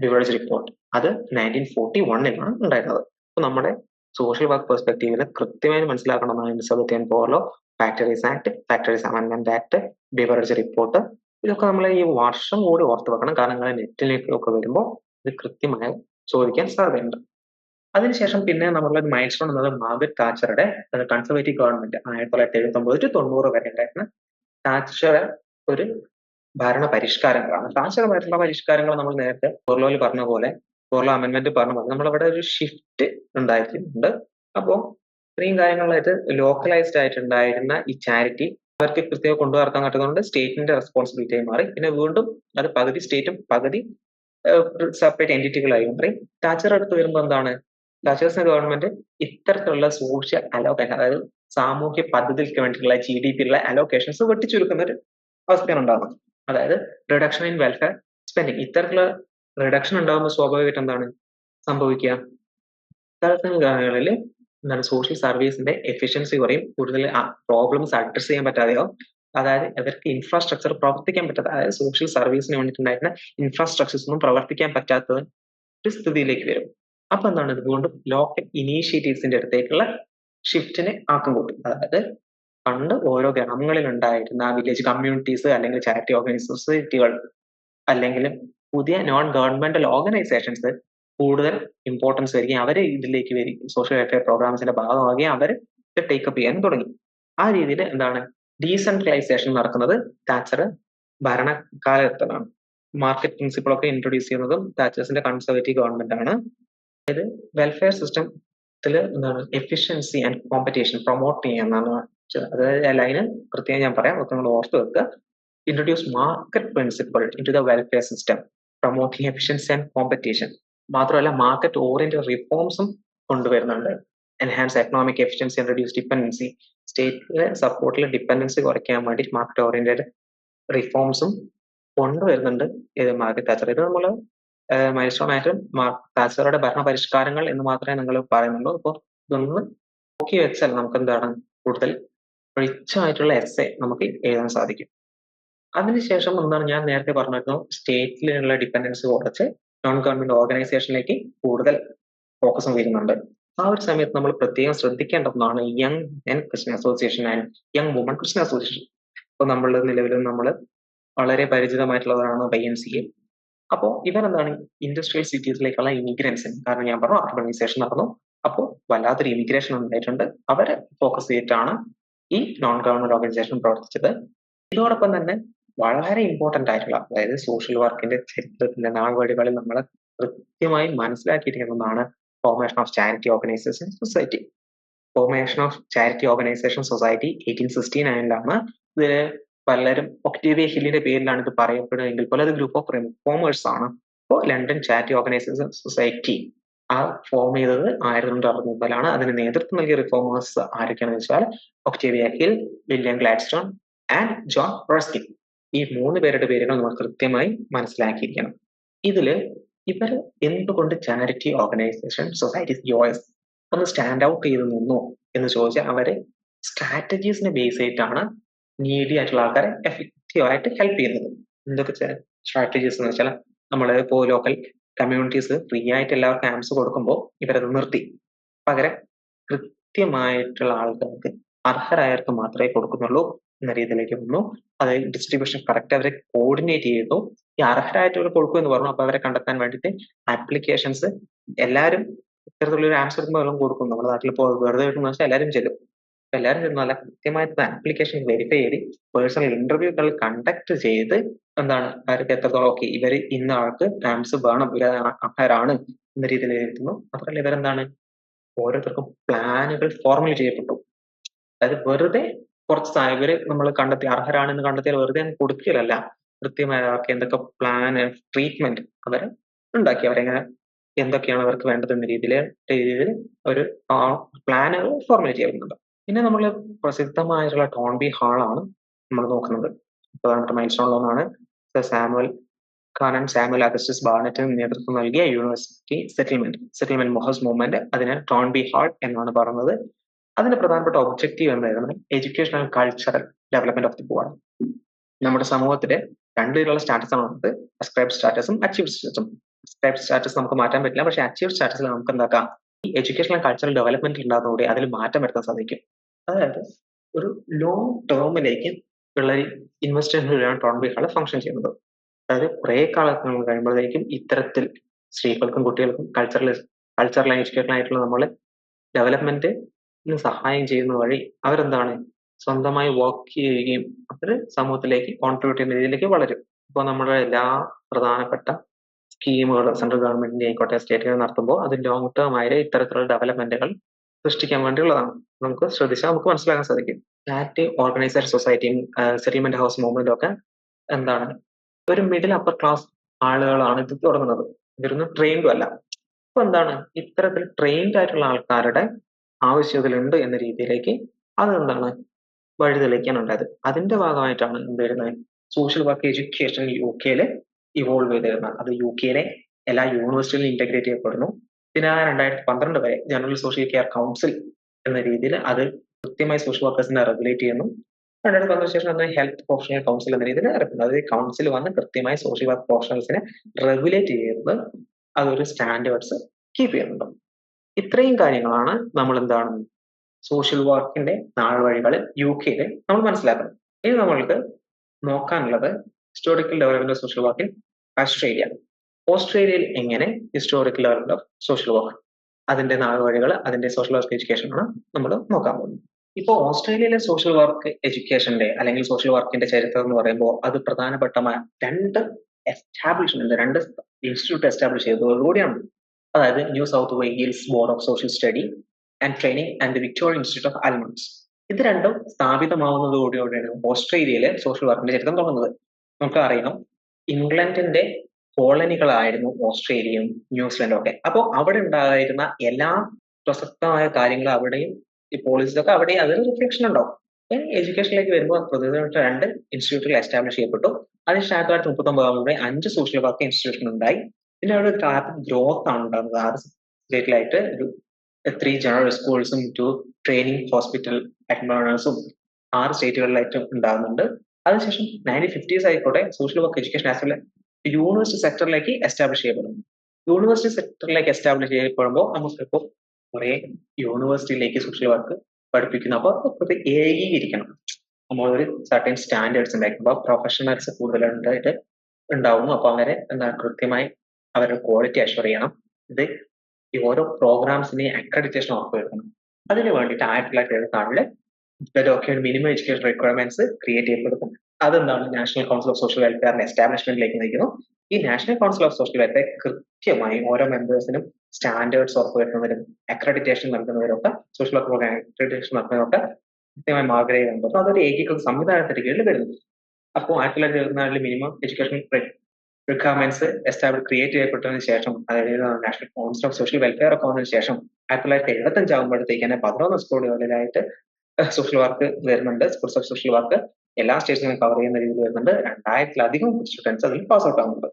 ബിവേഴ്സ് റിപ്പോർട്ട് അത് നയന്റീൻ ഫോർട്ടി വണ്ണിലാണ് ഉണ്ടായിരുന്നത്. അപ്പൊ നമ്മുടെ സോഷ്യൽ വർക്ക് പെർസ്പെക്റ്റീവിൽ കൃത്യമായി മനസ്സിലാക്കണമെന്നാണ് Elizabethan poor law factories act factories അമെൻമെന്റ് act Beveridge report ഇതൊക്കെ നമ്മൾ ഈ വർഷം കൂടി ഓർത്ത് വെക്കണം. കാരണം നിങ്ങൾ നെറ്റിലേക്കൊക്കെ വരുമ്പോൾ ഇത് കൃത്യമായി ചോദിക്കാൻ സാധ്യതയുണ്ട്. അതിനുശേഷം പിന്നെ നമ്മളുടെ ഒരു മൈൽ സ്റ്റോൺ എന്നത് മാർഗറ്റ് താച്ചറുടെ കൺസർവേറ്റീവ് ഗവൺമെന്റ് ആയിരത്തി തൊള്ളായിരത്തി എഴുപത്തി ഒമ്പത് ടു തൊണ്ണൂറ് വരെ ഉണ്ടായിരുന്ന താച്ചർ ഒരു ഭരണ പരിഷ്കാരങ്ങളാണ്. താച്ചറുമായിട്ടുള്ള പരിഷ്കാരങ്ങൾ നമ്മൾ നേരത്തെ ബോർലോയിൽ പറഞ്ഞ പോലെ ബോർലോ അമെന്റ്മെന്റ് പറഞ്ഞ പോലെ നമ്മളവിടെ ഒരു ഷിഫ്റ്റ് ഉണ്ടായിട്ടുണ്ട്. അപ്പോൾ ഇത്രയും കാര്യങ്ങളായിട്ട് ലോക്കലൈസ്ഡ് ആയിട്ടുണ്ടായിരുന്ന ഈ ചാരിറ്റി അവർക്ക് കൃത്യമായി കൊണ്ടുവർത്താൻ പറ്റുന്നതുകൊണ്ട് സ്റ്റേറ്റിന്റെ റെസ്പോൺസിബിലിറ്റി ആയി മാറി. പിന്നെ വീണ്ടും അത് പകുതി സ്റ്റേറ്റും പകുതി സെപ്പറേറ്റ് എന്റിറ്റികളായി മാറി. ടാച്ചർ അടുത്ത് വരുമ്പോൾ എന്താണ്? ടാച്ചേഴ്സ് ഗവൺമെന്റ് ഇത്തരത്തിലുള്ള സോഷ്യൽ അലോക്കേഷൻ അതായത് സാമൂഹ്യ പദ്ധതിക്ക് വേണ്ടിയിട്ടുള്ള ജി ഡി പിയിലുള്ള അലോക്കേഷൻസ് വെട്ടിച്ചുരുക്കുന്ന ഒരു അവസ്ഥയാണ് ഉണ്ടാകുന്നത് അതായത് റിഡക്ഷൻ ഇൻ വെൽഫെയർ സ്പെൻഡിങ് ഇത്തരത്തിലുള്ള റിഡക്ഷൻ ഉണ്ടാകുമ്പോൾ സ്വാഭാവികമായിട്ട് എന്താണ് സംഭവിക്കുക? ഇത്തരത്തിലുള്ള എന്താണ് സോഷ്യൽ സർവീസിന്റെ എഫിഷ്യൻസി കുറയും. കൂടുതൽ പ്രോബ്ലംസ് അഡ്രസ് ചെയ്യാൻ പറ്റാതെയോ? അതായത് അവർക്ക് ഇൻഫ്രാസ്ട്രക്ചർ പ്രവർത്തിക്കാൻ പറ്റാത്ത അതായത് സോഷ്യൽ സർവീസിന് വേണ്ടിയിട്ടുണ്ടായിരുന്ന ഇൻഫ്രാസ്ട്രക്ചേഴ്സ് ഒന്നും പ്രവർത്തിക്കാൻ പറ്റാത്ത ഒരു സ്ഥിതിയിലേക്ക് വരും. അപ്പൊ എന്താണ് ഇതുകൊണ്ട് ലോക്കൽ ഇനീഷ്യേറ്റീവ്സിന്റെ അടുത്തേക്കുള്ള ഷിഫ്റ്റിനെ ആക്കം കൂട്ടും. അതായത് പണ്ട് ഓരോ ഗ്രാമങ്ങളിൽ ഉണ്ടായിരുന്ന വില്ലേജ് കമ്മ്യൂണിറ്റീസ് അല്ലെങ്കിൽ ചാരിറ്റി ഓർഗനൈസ് സൊസൈറ്റികൾ അല്ലെങ്കിൽ പുതിയ നോൺ ഗവൺമെന്റൽ ഓർഗനൈസേഷൻസ് കൂടുതൽ ഇമ്പോർട്ടൻസ് വരികയും അവരെ ഇതിലേക്ക് വരികയും സോഷ്യൽ വെൽഫെയർ പ്രോഗ്രാംസിന്റെ ഭാഗമാകുകയും അവർ ഇത് ടേക്കപ്പ് ചെയ്യാൻ തുടങ്ങി. ആ രീതിയിൽ എന്താണ് ഡീസെൻട്രലൈസേഷൻ നടക്കുന്നത്? താച്ചർ ഭരണകാലത്താണ് മാർക്കറ്റ് പ്രിൻസിപ്പിൾ ഒക്കെ ഇൻട്രൊഡ്യൂസ് ചെയ്യുന്നതും താച്ചേഴ്സിന്റെ കൺസർവേറ്റീവ് ഗവൺമെന്റ് ആണ്. അതായത് വെൽഫെയർ സിസ്റ്റത്തിൽ എന്താണ് എഫിഷ്യൻസി ആൻഡ് കോമ്പറ്റീഷൻ പ്രൊമോട്ട് ചെയ്യുന്നതാണ് അതായത് ലൈന് കൃത്യമായി ഞാൻ പറയാം. ഒക്കെ നിങ്ങൾ ഓർത്ത് വെക്കുക. Introduce market principle into the welfare system promoting efficiency and competition മാത്രമല്ല മാർക്കറ്റ് ഓറിയന്റഡ് റിഫോംസും കൊണ്ടുവരുന്നുണ്ട്. Enhance economic efficiency and dependency സ്റ്റേറ്റിലെ സപ്പോർട്ടിലെ ഡിപ്പെൻഡൻസി കുറയ്ക്കാൻ വേണ്ടി മാർക്കറ്റ് ഓറിയന്റഡ് റിഫോംസും കൊണ്ടുവരുന്നുണ്ട്. ഇത് മാർക്കറ്റ് അത്ര ഇത് നമ്മൾ മൈൽ സ്റ്റോൺ ആയിട്ട് താച്ചറുടെ ഭരണ പരിഷ്കാരങ്ങൾ എന്ന് മാത്രമേ നിങ്ങൾ പറയുന്നുള്ളൂ. അപ്പോൾ ഇതൊന്ന് നോക്കി വെച്ചാൽ നമുക്ക് എന്താണ് കൂടുതൽ റിച്ചായിട്ടുള്ള എസ് എ നമുക്ക് എഴുതാൻ സാധിക്കും. അതിനുശേഷം എന്താണ് ഞാൻ നേരത്തെ പറഞ്ഞിരുന്നു സ്റ്റേറ്റിലുള്ള ഡിപ്പെൻഡൻസ് കുറച്ച് നോൺ ഗവൺമെന്റ് ഓർഗനൈസേഷനിലേക്ക് കൂടുതൽ ഫോക്കസ് വരുന്നുണ്ട് ആ ഒരു സമയത്ത് നമ്മൾ പ്രത്യേകം ശ്രദ്ധിക്കേണ്ട ഒന്നാണ് young men Christian association and young woman Christian association ഇപ്പൊ നമ്മളുടെ നിലവിലും നമ്മൾ വളരെ പരിചിതമായിട്ടുള്ളതാണ് ബൈ എൻ സി എ അപ്പോൾ ഇവരെന്താണ്? ഇൻഡസ്ട്രിയൽ സിറ്റീസിലേക്കുള്ള ഇമിഗ്രൻസ് കാരണം ഞാൻ പറഞ്ഞു അർബണൈസേഷൻ നടന്നു. അപ്പോൾ വല്ലാത്തൊരു ഇമിഗ്രേഷൻ ഉണ്ടായിട്ടുണ്ട്. അവരെ ഫോക്കസ് ചെയ്തിട്ടാണ് ഈ നോൺ ഗവൺമെന്റ് ഓർഗനൈസേഷൻ പ്രവർത്തിച്ചത്. ഇതോടൊപ്പം തന്നെ വളരെ ഇമ്പോർട്ടന്റ് ആയിട്ടുള്ള അതായത് സോഷ്യൽ വർക്കിന്റെ ചരിത്രത്തിന്റെ നാൾവഴികളിൽ നമ്മൾ കൃത്യമായി മനസ്സിലാക്കിയിരിക്കുന്നതാണ് formation of charity organisation society formation of charity organisation society eighteen sixty നയനിലാണ് ഇത് പലരും ഒക്ടേവിയ ഹില്ലിന്റെ പേരിലാണ് ഇത് പറയപ്പെടുന്നതെങ്കിൽ പോലും അത് ഗ്രൂപ്പ് ഓഫ് റിഫോമേഴ്സ് ആണ്. അപ്പോൾ ലണ്ടൻ ചാരിറ്റി ഓർഗനൈസേഷൻ സൊസൈറ്റി ആ ഫോം ചെയ്തത് ആയിരത്തി തൊണ്ണൂറ്റി അറുപത്തിലാണ് അതിന് നേതൃത്വം നൽകിയ റിഫോമേഴ്സ് ആരൊക്കെയാണെന്ന് വെച്ചാൽ Octavia Hill William Gladstone and John Ruskin ഈ മൂന്ന് പേരുടെ പേരുകൾ നമ്മൾ കൃത്യമായി മനസ്സിലാക്കിയിരിക്കണം. ഇതിൽ ഇവർ എന്തുകൊണ്ട് charity organisation society U S ഒന്ന് സ്റ്റാൻഡ് ഔട്ട് ചെയ്ത് നിന്നു എന്ന് ചോദിച്ചാൽ അവർ സ്ട്രാറ്റജീസിനെ ബേസ് ചെയ്തിട്ടാണ് നീഡി ആയിട്ടുള്ള ആൾക്കാരെ എഫക്റ്റീവ് ആയിട്ട് ഹെൽപ്പ് ചെയ്യുന്നത്. എന്തൊക്കെ സ്ട്രാറ്റജീസ് എന്ന് വെച്ചാൽ നമ്മൾ ഇപ്പോൾ ലോക്കൽ കമ്മ്യൂണിറ്റീസ് ഫ്രീ ആയിട്ട് എല്ലാവർക്കും ആംസ് കൊടുക്കുമ്പോൾ ഇവരത് നിർത്തി. പകരം കൃത്യമായിട്ടുള്ള ആൾക്കാർക്ക് അർഹരായവർക്ക് മാത്രമേ കൊടുക്കുന്നുള്ളൂ എന്ന രീതിയിലേക്ക് വന്നു. അത് ഡിസ്ട്രിബ്യൂഷൻ കറക്റ്റ് അവരെ കോർഡിനേറ്റ് ചെയ്തു. ഈ അർഹരായിട്ടുള്ള കൊടുക്കും എന്ന് പറഞ്ഞു. അപ്പൊ അവരെ കണ്ടെത്താൻ വേണ്ടിയിട്ട് ആപ്ലിക്കേഷൻസ് എല്ലാവരും ഇത്തരത്തിലുള്ള ഒരു ആംസ് എടുക്കുമ്പോൾ കൊടുക്കും. നമ്മുടെ നാട്ടിൽ ഇപ്പോൾ വെറുതെ കിട്ടുന്ന വെച്ചാൽ എല്ലാവരും ചെല്ലും. അപ്പൊ എല്ലാവരും നല്ല കൃത്യമായിട്ട് ആപ്ലിക്കേഷൻ വെരിഫൈ ചെയ്ത് പേഴ്സണൽ ഇന്റർവ്യൂകൾ കണ്ടക്ട് ചെയ്ത് എന്താണ് അവർക്ക് എത്രത്തോളം ഓക്കെ ഇവർ ഇന്ന ആൾക്ക് ആംസ് വേണം ഇവർ ആൾക്കാരാണ് എന്ന രീതിയിൽ എഴുതുന്നു. മാത്രമല്ല ഇവരെന്താണ് ഓരോരുത്തർക്കും പ്ലാനുകൾ ഫോർമുലേറ്റ് ചെയ്യപ്പെട്ടു. അതായത് വെറുതെ കുറച്ച് ഇവർ നമ്മൾ കണ്ടെത്തി അർഹരാണെന്ന് കണ്ടെത്തിയാൽ വെറുതെ അങ്ങ് കൊടുക്കുകയല്ല. കൃത്യമായ അവർക്ക് എന്തൊക്കെ പ്ലാൻ ട്രീറ്റ്മെന്റ് അവർ ഉണ്ടാക്കി. അവരെങ്ങനെ എന്തൊക്കെയാണ് അവർക്ക് വേണ്ടതെന്ന രീതിയിൽ രീതിയിൽ ഒരു പ്ലാനുകൾ ഫോർമുലേറ്റ് ചെയ്യുന്നുണ്ട്. പിന്നെ നമ്മൾ പ്രസിദ്ധമായിട്ടുള്ള ടോൺബി ഹാളാണ് നമ്മൾ നോക്കുന്നത്. പ്രധാനപ്പെട്ട mile സ്റ്റോണിലൊന്നാണ് sir Samuel Canon Samuel Augustus ബാർണറ്റിന് നേതൃത്വം നൽകിയ യൂണിവേഴ്സിറ്റി സെറ്റിൽമെന്റ് സെറ്റിൽമെന്റ് മൊഹസ് മൂവ്മെന്റ് അതിനെ ടോൺബി ഹാൾ എന്നാണ് പറയുന്നത്. അതിന്റെ പ്രധാനപ്പെട്ട ഒബ്ജക്റ്റീവ് എന്തായിരുന്നു? Education and cultural development of the board. നമ്മുടെ സമൂഹത്തിലെ രണ്ട് തരത്തിലുള്ള സ്റ്റാറ്റസ് ആണ് ഉള്ളത് അസ്ക്രൈബ് സ്റ്റാറ്റസും അച്ചീവ് സ്റ്റാറ്റസും. അസ്ക്രൈബ് സ്റ്റാറ്റസ് നമുക്ക് മാറ്റാൻ പറ്റില്ല. പക്ഷേ അച്ചീവ് സ്റ്റാറ്റസിൽ നമുക്ക് എന്താക്കാം ഈ എഡ്യൂക്കേഷൻ ആൻഡ് കൾച്ചറൽ ഡെവലപ്മെന്റ് ഉണ്ടാകുന്നതോടെ അതിൽ മാറ്റം വരുത്താൻ സാധിക്കും. അതായത് ഒരു ലോങ് ടേമിലേക്ക് ഉള്ള ടോൺ ബി ഹാൾ ചെയ്യുന്നത്. അതായത് കുറെ കാലങ്ങൾ കഴിയുമ്പോഴത്തേക്കും ഇത്തരത്തിൽ സ്ത്രീകൾക്കും കുട്ടികൾക്കും കൾച്ചറൽ കൾച്ചറൽ എഡ്യൂക്കേഷൻ ആയിട്ടുള്ള നമ്മൾ ഡെവലപ്മെന്റ് സഹായം ചെയ്യുന്ന വഴി അവരെന്താണ്? സ്വന്തമായി വർക്ക് ചെയ്യുകയും അവർ സമൂഹത്തിലേക്ക് കോൺട്രിബ്യൂട്ട് ചെയ്യുന്ന രീതിയിലേക്ക് വളരും. ഇപ്പോൾ നമ്മുടെ എല്ലാ പ്രധാനപ്പെട്ട സ്കീമുകൾ സെൻട്രൽ ഗവൺമെന്റിന്റെ ആയിക്കോട്ടെ സ്റ്റേറ്റുകൾ നടത്തുമ്പോൾ അത് ലോങ് ടേം ആയ ഇത്തരത്തിലുള്ള ഡെവലപ്മെന്റുകൾ സൃഷ്ടിക്കാൻ വേണ്ടിയുള്ളതാണ്. നമുക്ക് ശ്രദ്ധിച്ചാൽ നമുക്ക് മനസ്സിലാക്കാൻ സാധിക്കും. ആക്ട് ഓർഗനൈസർ സൊസൈറ്റിയും സെറ്റിൽമെന്റ് ഹൗസ് മൂവ്മെന്റും ഒക്കെ എന്താണ്? ഒരു മിഡിൽ അപ്പർ ക്ലാസ് ആളുകളാണ് ഇത് തുടങ്ങുന്നത്. ഇവരൊന്നും ട്രെയിൻഡും അല്ല. അപ്പൊ എന്താണ്? ഇത്തരത്തിൽ ട്രെയിൻഡ് ആയിട്ടുള്ള ആൾക്കാരുടെ ആവശ്യകതകളുണ്ട് എന്ന രീതിയിലേക്ക് അതെന്താണ് വഴിതെളിക്കാൻ ഉണ്ടായത്. അതിന്റെ ഭാഗമായിട്ടാണ് എന്ത് വരുന്നത്? സോഷ്യൽ വർക്ക് എഡ്യൂക്കേഷൻ യു കെയിൽ ഇവോൾവ് ചെയ്ത് വരുന്നത് അത് യു കെയിലെ എല്ലാ യൂണിവേഴ്സിറ്റിയിലും ഇന്റഗ്രേറ്റ് ചെയ്യപ്പെടുന്നു. പിന്നെ ആ രണ്ടായിരത്തി പന്ത്രണ്ട് വരെ ജനറൽ സോഷ്യൽ കെയർ കൗൺസിൽ എന്ന രീതിയിൽ അത് കൃത്യമായി സോഷ്യൽ വർക്കേഴ്സിനെ റെഗുലേറ്റ് ചെയ്യുന്നു. രണ്ടായിരത്തി പന്ത്രണ്ട് ശേഷം അന്ന് ഹെൽത്ത് പ്രൊഫഷണൽ കൗൺസിൽ എന്ന രീതിയിൽ ഇറക്കുന്നത് അതായത് കൗൺസിൽ വന്ന് കൃത്യമായി സോഷ്യൽ വർക്ക് പ്രൊഫഷണൽസിനെ റെഗുലേറ്റ് ചെയ്യുന്നത് അതൊരു സ്റ്റാൻഡേർഡ്സ് കീപ്പ് ചെയ്യുന്നുണ്ട്. ഇത്രയും കാര്യങ്ങളാണ് നമ്മൾ എന്താണ് സോഷ്യൽ വർക്കിന്റെ നാൾവഴികൾ യു കെയിൽ നമ്മൾ മനസ്സിലാക്കുന്നത്. ഇനി നമ്മൾക്ക് നോക്കാനുള്ളത് historical development of social work in Australia ഓസ്ട്രേലിയയിൽ എങ്ങനെ historical development of social work അതിന്റെ നാളുവഴികൾ അതിന്റെ സോഷ്യൽ വർക്ക് എഡ്യൂക്കേഷൻ ആണ് നമ്മൾ നോക്കാൻ പോകുന്നത്. ഇപ്പോൾ ഓസ്ട്രേലിയയിലെ സോഷ്യൽ വർക്ക് എഡ്യൂക്കേഷന്റെ അല്ലെങ്കിൽ സോഷ്യൽ വർക്കിന്റെ ചരിത്രം എന്ന് പറയുമ്പോൾ അത് പ്രധാനപ്പെട്ട രണ്ട് എസ്റ്റാബ്ലിഷ്മെന്റ് രണ്ട് ഇൻസ്റ്റിറ്റ്യൂട്ട് എസ്റ്റാബ്ലിഷ് ചെയ്തതോടുകൂടിയാണ് അതായത് New South Wales board of social study and training and the Victoria institute of almoners ഇത് രണ്ടും സ്ഥാപിതമാവുന്നതോടുകൂടിയാണ് ഓസ്ട്രേലിയയിലെ സോഷ്യൽ വർക്കിന്റെ ചരിത്രം തുടങ്ങുന്നത്. നമുക്ക് അറിയണം ഇംഗ്ലണ്ടിന്റെ കോളനികളായിരുന്നു ഓസ്ട്രേലിയയും ന്യൂസിലൻഡും ഒക്കെ അപ്പോൾ അവിടെ ഉണ്ടായിരുന്ന എല്ലാ പ്രസക്തമായ കാര്യങ്ങളും അവിടെയും ഈ പോളിസീസ് അവിടെയും അവിടെ അതിന് റിഫ്ലക്ഷൻ ഉണ്ടാവും എഡ്യൂക്കേഷനിലേക്ക് വരുമ്പോൾ പ്രധാനപ്പെട്ട രണ്ട് ഇൻസ്റ്റിറ്റ്യൂട്ടുകൾ എസ്റ്റാബ്ലിഷ് ചെയ്യപ്പെട്ടു. അതിന് ആയിരത്തി തൊള്ളായിരത്തി മുപ്പത്തി ഒമ്പതാകുമ്പോൾ അഞ്ച് സോഷ്യൽ വർക്ക് ഇൻസ്റ്റിറ്റ്യൂഷൻ ഉണ്ടായി. പിന്നെ അവിടെ ഒരു റാപ്പിഡ് ഗ്രോത്ത് ആണ് ഉണ്ടാകുന്നത് ആറ് സ്റ്റേറ്റിലായിട്ട് ഒരു ത്രീ ജനറൽ സ്കൂൾസും ടു ട്രെയിനിങ് ഹോസ്പിറ്റൽ അഡ്മിനേഴ്സും ആറ് സ്റ്റേറ്റുകളിലായിട്ട് ഉണ്ടാകുന്നുണ്ട്. അതിനുശേഷം നയന്റീൻ ഫിഫ്റ്റീസ് ആയിക്കോട്ടെ social work education as well university സെക്ടറിലേക്ക് establish ചെയ്യപ്പെടുന്നു. യൂണിവേഴ്സിറ്റി സെക്ടറിലേക്ക് എസ്റ്റാബ്ലിഷ് ചെയ്യപ്പെടുമ്പോൾ നമുക്കിപ്പോൾ കുറെ യൂണിവേഴ്സിറ്റിയിലേക്ക് സോഷ്യൽ വർക്ക് പഠിപ്പിക്കുന്നു. അപ്പോൾ അത് ഏകീകരിക്കണം. നമ്മൾ ഒരു സർട്ടൻ സ്റ്റാൻഡേർഡ്സ് ഉണ്ടായിരിക്കും പ്രൊഫഷണൽസ് കൂടുതലായിട്ട് ഉണ്ടാവുന്നു. അപ്പോൾ അവരെ എന്താ കൃത്യമായി അവരുടെ ക്വാളിറ്റി അഷ്വർ ചെയ്യണം. ഇത് ഈ ഓരോ പ്രോഗ്രാംസിനെ അക്രഡിറ്റേഷൻ ഉറപ്പുവരുത്തണം അതിന് വേണ്ടിയിട്ട് ആയിരത്തി തൊള്ളായിരത്തി എഴുപത്തി നാലിൽ document minimum education requirements create ചെയ്യപ്പെടുന്നു. അതെന്താണ് നാഷണൽ കൗൺസിൽ ഓഫ് സോഷ്യൽ വെൽഫെയറിന്റെ എസ്റ്റാബ്ലിഷ്മെന്റിലേക്ക് നയിക്കുന്നു? ഈ national council of social welfare കൃത്യമായി ഓരോ മെമ്പേഴ്സിനും സ്റ്റാൻഡേർഡ്സ് ഉറപ്പുവരുത്തുന്നതിനും അക്രഡിറ്റേഷൻ നൽകുന്നവരൊക്കെ സോഷ്യൽ വർക്ക് അക്രഡിറ്റേഷൻ നൽകുന്നതിനൊക്കെ കൃത്യമായി മാർഗരേഖ നൽകുന്നു അതൊരു ഏകീകൃത സംവിധാനത്തിന്റെ കീഴിൽ വരുന്നു. അപ്പോൾ ആയിരത്തി തൊള്ളായിരത്തി എഴുപത്തിനാലിൽ minimum education requirements establish create ചെയ്യപ്പെട്ടതിന് ശേഷം അതായത് national council of social welfare ഒക്കെ വന്നതിന് ശേഷം ആയിരത്തി തൊള്ളായിരത്തി എഴുപത്തി അഞ്ചാകുമ്പോഴത്തേക്ക് തന്നെ പതിനൊന്ന് സ്കൂളുകളിലായിട്ട് സോഷ്യൽ വർക്ക് വരുന്നുണ്ട്. സ്കൂൾസ് ഓഫ് സോഷ്യൽ വർക്ക് എല്ലാ സ്റ്റേറ്റ്സിനും കവർ ചെയ്യുന്ന രീതിയിൽ വരുന്നുണ്ട്. രണ്ടായിരത്തിലധികം സ്റ്റുഡൻസ് അതിൽ പാസ് ഔട്ട് ആകുന്നുണ്ട്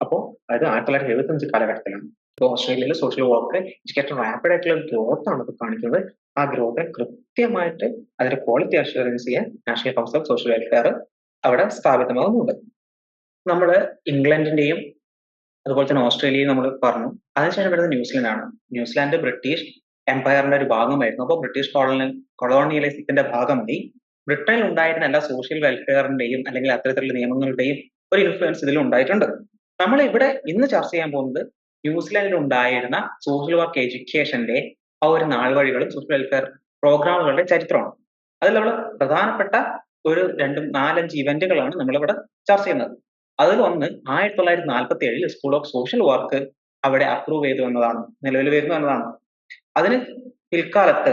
അപ്പോൾ അതായത് ആയിരത്തി തൊള്ളായിരത്തി എഴുപത്തി അഞ്ച് കാലഘട്ടത്തിലാണ് ഇപ്പോൾ ഓസ്ട്രേലിയയിലെ സോഷ്യൽ വർക്ക് എഡ്യൂക്കേഷൻ റാപ്പിഡ് ആയിട്ടുള്ള ഗ്രോത്ത് ആണ് കാണിക്കുന്നത്. ആ ഗ്രോത്തിനെ കൃത്യമായിട്ട് അതിന്റെ ക്വാളിറ്റി അഷുറൻസ് ചെയ്യാൻ national council of social welfare അവിടെ സ്ഥാപിതമാകുന്നുണ്ട് നമ്മൾ ഇംഗ്ലണ്ടിന്റെയും അതുപോലെ തന്നെ ഓസ്ട്രേലിയയും നമ്മൾ പറഞ്ഞു. അതിനുശേഷം വരുന്നത് ന്യൂസിലാൻഡ് ആണ് ന്യൂസിലാൻഡ് ബ്രിട്ടീഷ് എംപയറിന്റെ ഒരു ഭാഗമായിരുന്നു. അപ്പോൾ ബ്രിട്ടീഷ് കോളനി കൊളോണിയലിസത്തിന്റെ ഭാഗമായി ബ്രിട്ടനിൽ ഉണ്ടായിരുന്ന എല്ലാ സോഷ്യൽ വെൽഫെയറിന്റെയും അല്ലെങ്കിൽ അത്തരത്തിലുള്ള നിയമങ്ങളുടെയും ഒരു ഇൻഫ്ലുവൻസ് ഇതിൽ ഉണ്ടായിട്ടുണ്ട്. നമ്മൾ ഇവിടെ ഇന്ന് ചർച്ച ചെയ്യാൻ പോകുന്നത് ന്യൂസിലാൻഡിൽ ഉണ്ടായിരുന്ന സോഷ്യൽ വർക്ക് എഡ്യൂക്കേഷന്റെ ആ ഒരു നാൾവഴികളും സോഷ്യൽ വെൽഫെയർ പ്രോഗ്രാമുകളുടെ ചരിത്രമാണ്. അതിൽ നമ്മൾ പ്രധാനപ്പെട്ട ഒരു രണ്ടും നാലഞ്ച് ഇവന്റുകളാണ് നമ്മളിവിടെ ചർച്ച ചെയ്യുന്നത്. അതിൽ ഒന്ന് ആയിരത്തി തൊള്ളായിരത്തി നാൽപ്പത്തി ഏഴിൽ സ്കൂൾ ഓഫ് സോഷ്യൽ വർക്ക് അവിടെ അപ്രൂവ് ചെയ്തു എന്നതാണ് നിലവിൽ വരുന്നു എന്നതാണ്. അതിന് പിൽക്കാലത്ത്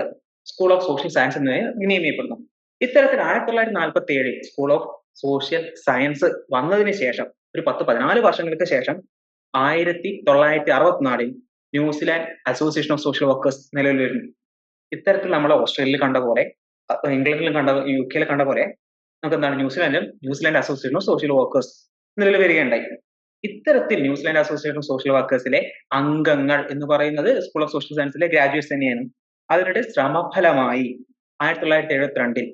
സ്കൂൾ ഓഫ് സോഷ്യൽ സയൻസ് എന്ന് നിയമിക്കപ്പെടുന്നു ഇത്തരത്തിൽ ആയിരത്തി തൊള്ളായിരത്തി നാൽപ്പത്തി ഏഴിൽ സ്കൂൾ ഓഫ് സോഷ്യൽ സയൻസ് വന്നതിന് ശേഷം ഒരു പത്ത് പതിനാല് വർഷങ്ങൾക്ക് ശേഷം ആയിരത്തി തൊള്ളായിരത്തി അറുപത്തിനാലിൽ New Zealand association of social workers നിലവിൽ വരുന്നു ഇത്തരത്തിൽ നമ്മൾ ഓസ്ട്രേലിയയിൽ കണ്ട പോലെ ഇംഗ്ലണ്ടിലും കണ്ട യു കെയിൽ കണ്ട പോലെ നമുക്ക് എന്താണ് ന്യൂസിലാൻഡിൽ New Zealand association of social workers നിലവിൽ വരികയുണ്ടായി. ഇത്തരത്തിൽ New Zealand association of social വർക്കേഴ്സിലെ അംഗങ്ങൾ എന്ന് പറയുന്നത് സ്കൂൾ ഓഫ് സോഷ്യൽ സയൻസിലെ ഗ്രാജുവേറ്റ്സ് തന്നെയാണ്. അതിനിടെ ശ്രമഫലമായി ആയിരത്തി തൊള്ളായിരത്തി എഴുപത്തിരണ്ടിൽ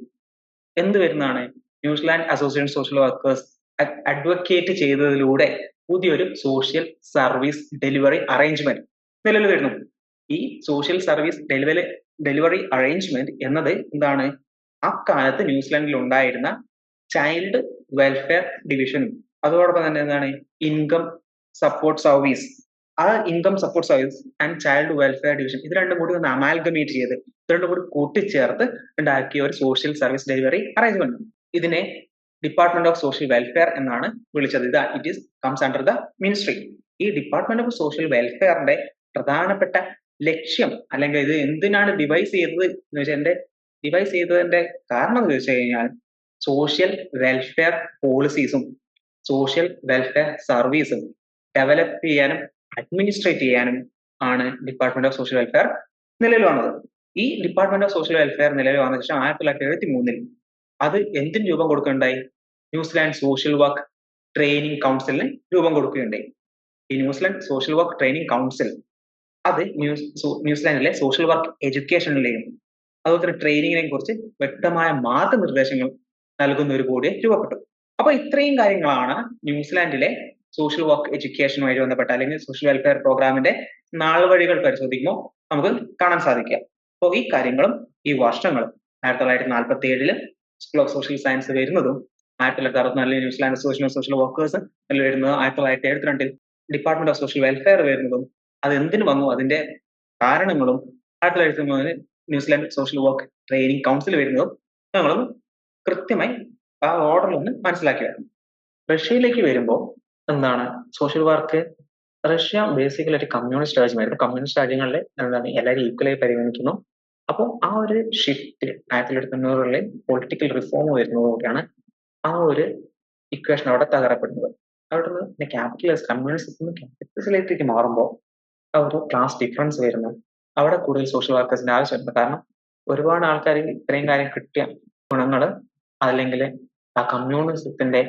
എന്ത് വരുന്നതാണ്? New Zealand association social workers advocate ചെയ്തതിലൂടെ പുതിയൊരു സോഷ്യൽ സർവീസ് ഡെലിവറി അറേഞ്ച്മെന്റ് നിലവിൽ വരുന്നു ഈ social service delivery delivery arrangement എന്നത് എന്താണ്? അക്കാലത്ത് ന്യൂസിലാൻഡിൽ ഉണ്ടായിരുന്ന ചൈൽഡ് വെൽഫെയർ ഡിവിഷനും അതോടൊപ്പം തന്നെ എന്താണ്? Income support service. ആ income support service and child welfare division ഇത് രണ്ടും കൂടി ഒന്ന് അമാൽഗമേറ്റ് ചെയ്ത് രണ്ടും കൂടി കൂട്ടിച്ചേർത്ത് ഉണ്ടാക്കിയ ഒരു സോഷ്യൽ സർവീസ് ഡെലിവറി അറേഞ്ച്മെന്റ് ഇതിനെ ഡിപ്പാർട്ട്മെന്റ് ഓഫ് സോഷ്യൽ വെൽഫെയർ എന്നാണ് വിളിച്ചത്. ഇത് it is comes under the ministry ഈ ഡിപ്പാർട്ട്മെന്റ് ഓഫ് സോഷ്യൽ വെൽഫെയറിന്റെ പ്രധാനപ്പെട്ട ലക്ഷ്യം അല്ലെങ്കിൽ ഇത് എന്തിനാണ് ഡിവൈസ് ചെയ്തത് എന്ന് വെച്ചാൽ എന്റെ ഡിവൈസ് ചെയ്തതിന്റെ കാരണം എന്ന് വെച്ച് കഴിഞ്ഞാൽ സോഷ്യൽ വെൽഫെയർ പോളിസീസും സോഷ്യൽ വെൽഫെയർ സർവീസും ഡെവലപ്പ് ചെയ്യാനും അഡ്മിനിസ്ട്രേറ്റ് ചെയ്യാനും ആണ് ഡിപ്പാർട്ട്മെന്റ് ഓഫ് സോഷ്യൽ വെൽഫെയർ നിലവിൽ വന്നത്. ഈ ഡിപ്പാർട്ട്മെന്റ് ഓഫ് സോഷ്യൽ വെൽഫെയർ നിലവിൽ വന്ന ശേഷം ആയിരത്തി തൊള്ളായിരത്തി എഴുപത്തി മൂന്നിൽ അത് എന്തിന് രൂപം കൊടുക്കുകയുണ്ടായി? New Zealand social work training കൗൺസിലിന് രൂപം കൊടുക്കുകയുണ്ടായി. ഈ New Zealand social work training council അത് ന്യൂസിലാൻഡിലെ സോഷ്യൽ വർക്ക് എഡ്യൂക്കേഷനിലെയും അതുപോലെ തന്നെ ട്രെയിനിങ്ങിനെ കുറിച്ച് വ്യക്തമായ മാർഗനിർദ്ദേശങ്ങൾ നൽകുന്ന ഒരു ബോഡി രൂപപ്പെട്ടു. അപ്പൊ ഇത്രയും കാര്യങ്ങളാണ് ന്യൂസിലാൻഡിലെ സോഷ്യൽ വർക്ക് എഡ്യൂക്കേഷനുമായി ബന്ധപ്പെട്ട അല്ലെങ്കിൽ സോഷ്യൽ വെൽഫെയർ പ്രോഗ്രാമിന്റെ നാൾവഴികൾ പരിശോധിക്കുമ്പോൾ നമുക്ക് കാണാൻ സാധിക്കുക. അപ്പോൾ ഈ കാര്യങ്ങളും ഈ വർഷങ്ങളും. ആയിരത്തി തൊള്ളായിരത്തി നാൽപ്പത്തി ഏഴിൽ സ്കൂൾ ഓഫ് സോഷ്യൽ സയൻസ് വരുന്നതും ആയിരത്തി തൊള്ളായിരത്തി അറുപത്തിനാലിൽ New Zealand association of social workers വരുന്നത് ആയിരത്തി തൊള്ളായിരത്തി എഴുപത്തിരണ്ടിൽ ഡിപ്പാർട്ട്മെന്റ് ഓഫ് സോഷ്യൽ വെൽഫെയർ വരുന്നതും അത് എന്തിനു വന്നു? അതിന്റെ കാരണങ്ങളും ആയിരത്തി തൊള്ളായിരത്തി മൂന്നിൽ New Zealand social work training council വരുന്നതും ഞങ്ങളൊന്ന് കൃത്യമായി ആ ഓർഡറിൽ ഒന്ന് മനസ്സിലാക്കി വരണം റഷ്യയിലേക്ക് വരുമ്പോൾ എന്താണ്? സോഷ്യൽ വർക്ക് റഷ്യ ബേസിക്കലി ഒരു കമ്മ്യൂണിസ്റ്റ് രാജ്യമായിരുന്നു. കമ്മ്യൂണിസ്റ്റ് രാജ്യങ്ങളിലെ എന്താണ് എല്ലാവരും ഈക്വലായി പരിഗണിക്കുന്നു. അപ്പോൾ ആ ഒരു ഷിഫ്റ്റ് ആയിരത്തി തൊള്ളായിരത്തി തൊണ്ണൂറുകളിൽ പൊളിറ്റിക്കൽ റിഫോം വരുന്നതോടെയാണ് ആ ഒരു ഇക്വേഷൻ അവിടെ തകരപ്പെടുന്നത് അവിടെ നിന്ന് ക്യാപിറ്റലിസ്റ്റ് കമ്മ്യൂണിസ്റ്റ് ക്യാപിറ്റലിസ്റ്റിലേക്ക് മാറുമ്പോൾ ആ ഒരു ക്ലാസ് ഡിഫറൻസ് വരുന്നു. അവിടെ കൂടുതൽ സോഷ്യൽ വർക്കേഴ്സിന്റെ ആവശ്യമുണ്ട് കാരണം ഒരുപാട് ആൾക്കാർ ഇത്രയും കാര്യം കിട്ടിയ ഗുണങ്ങൾ അല്ലെങ്കിൽ ആ കമ്മ്യൂണിസത്തിന്റെ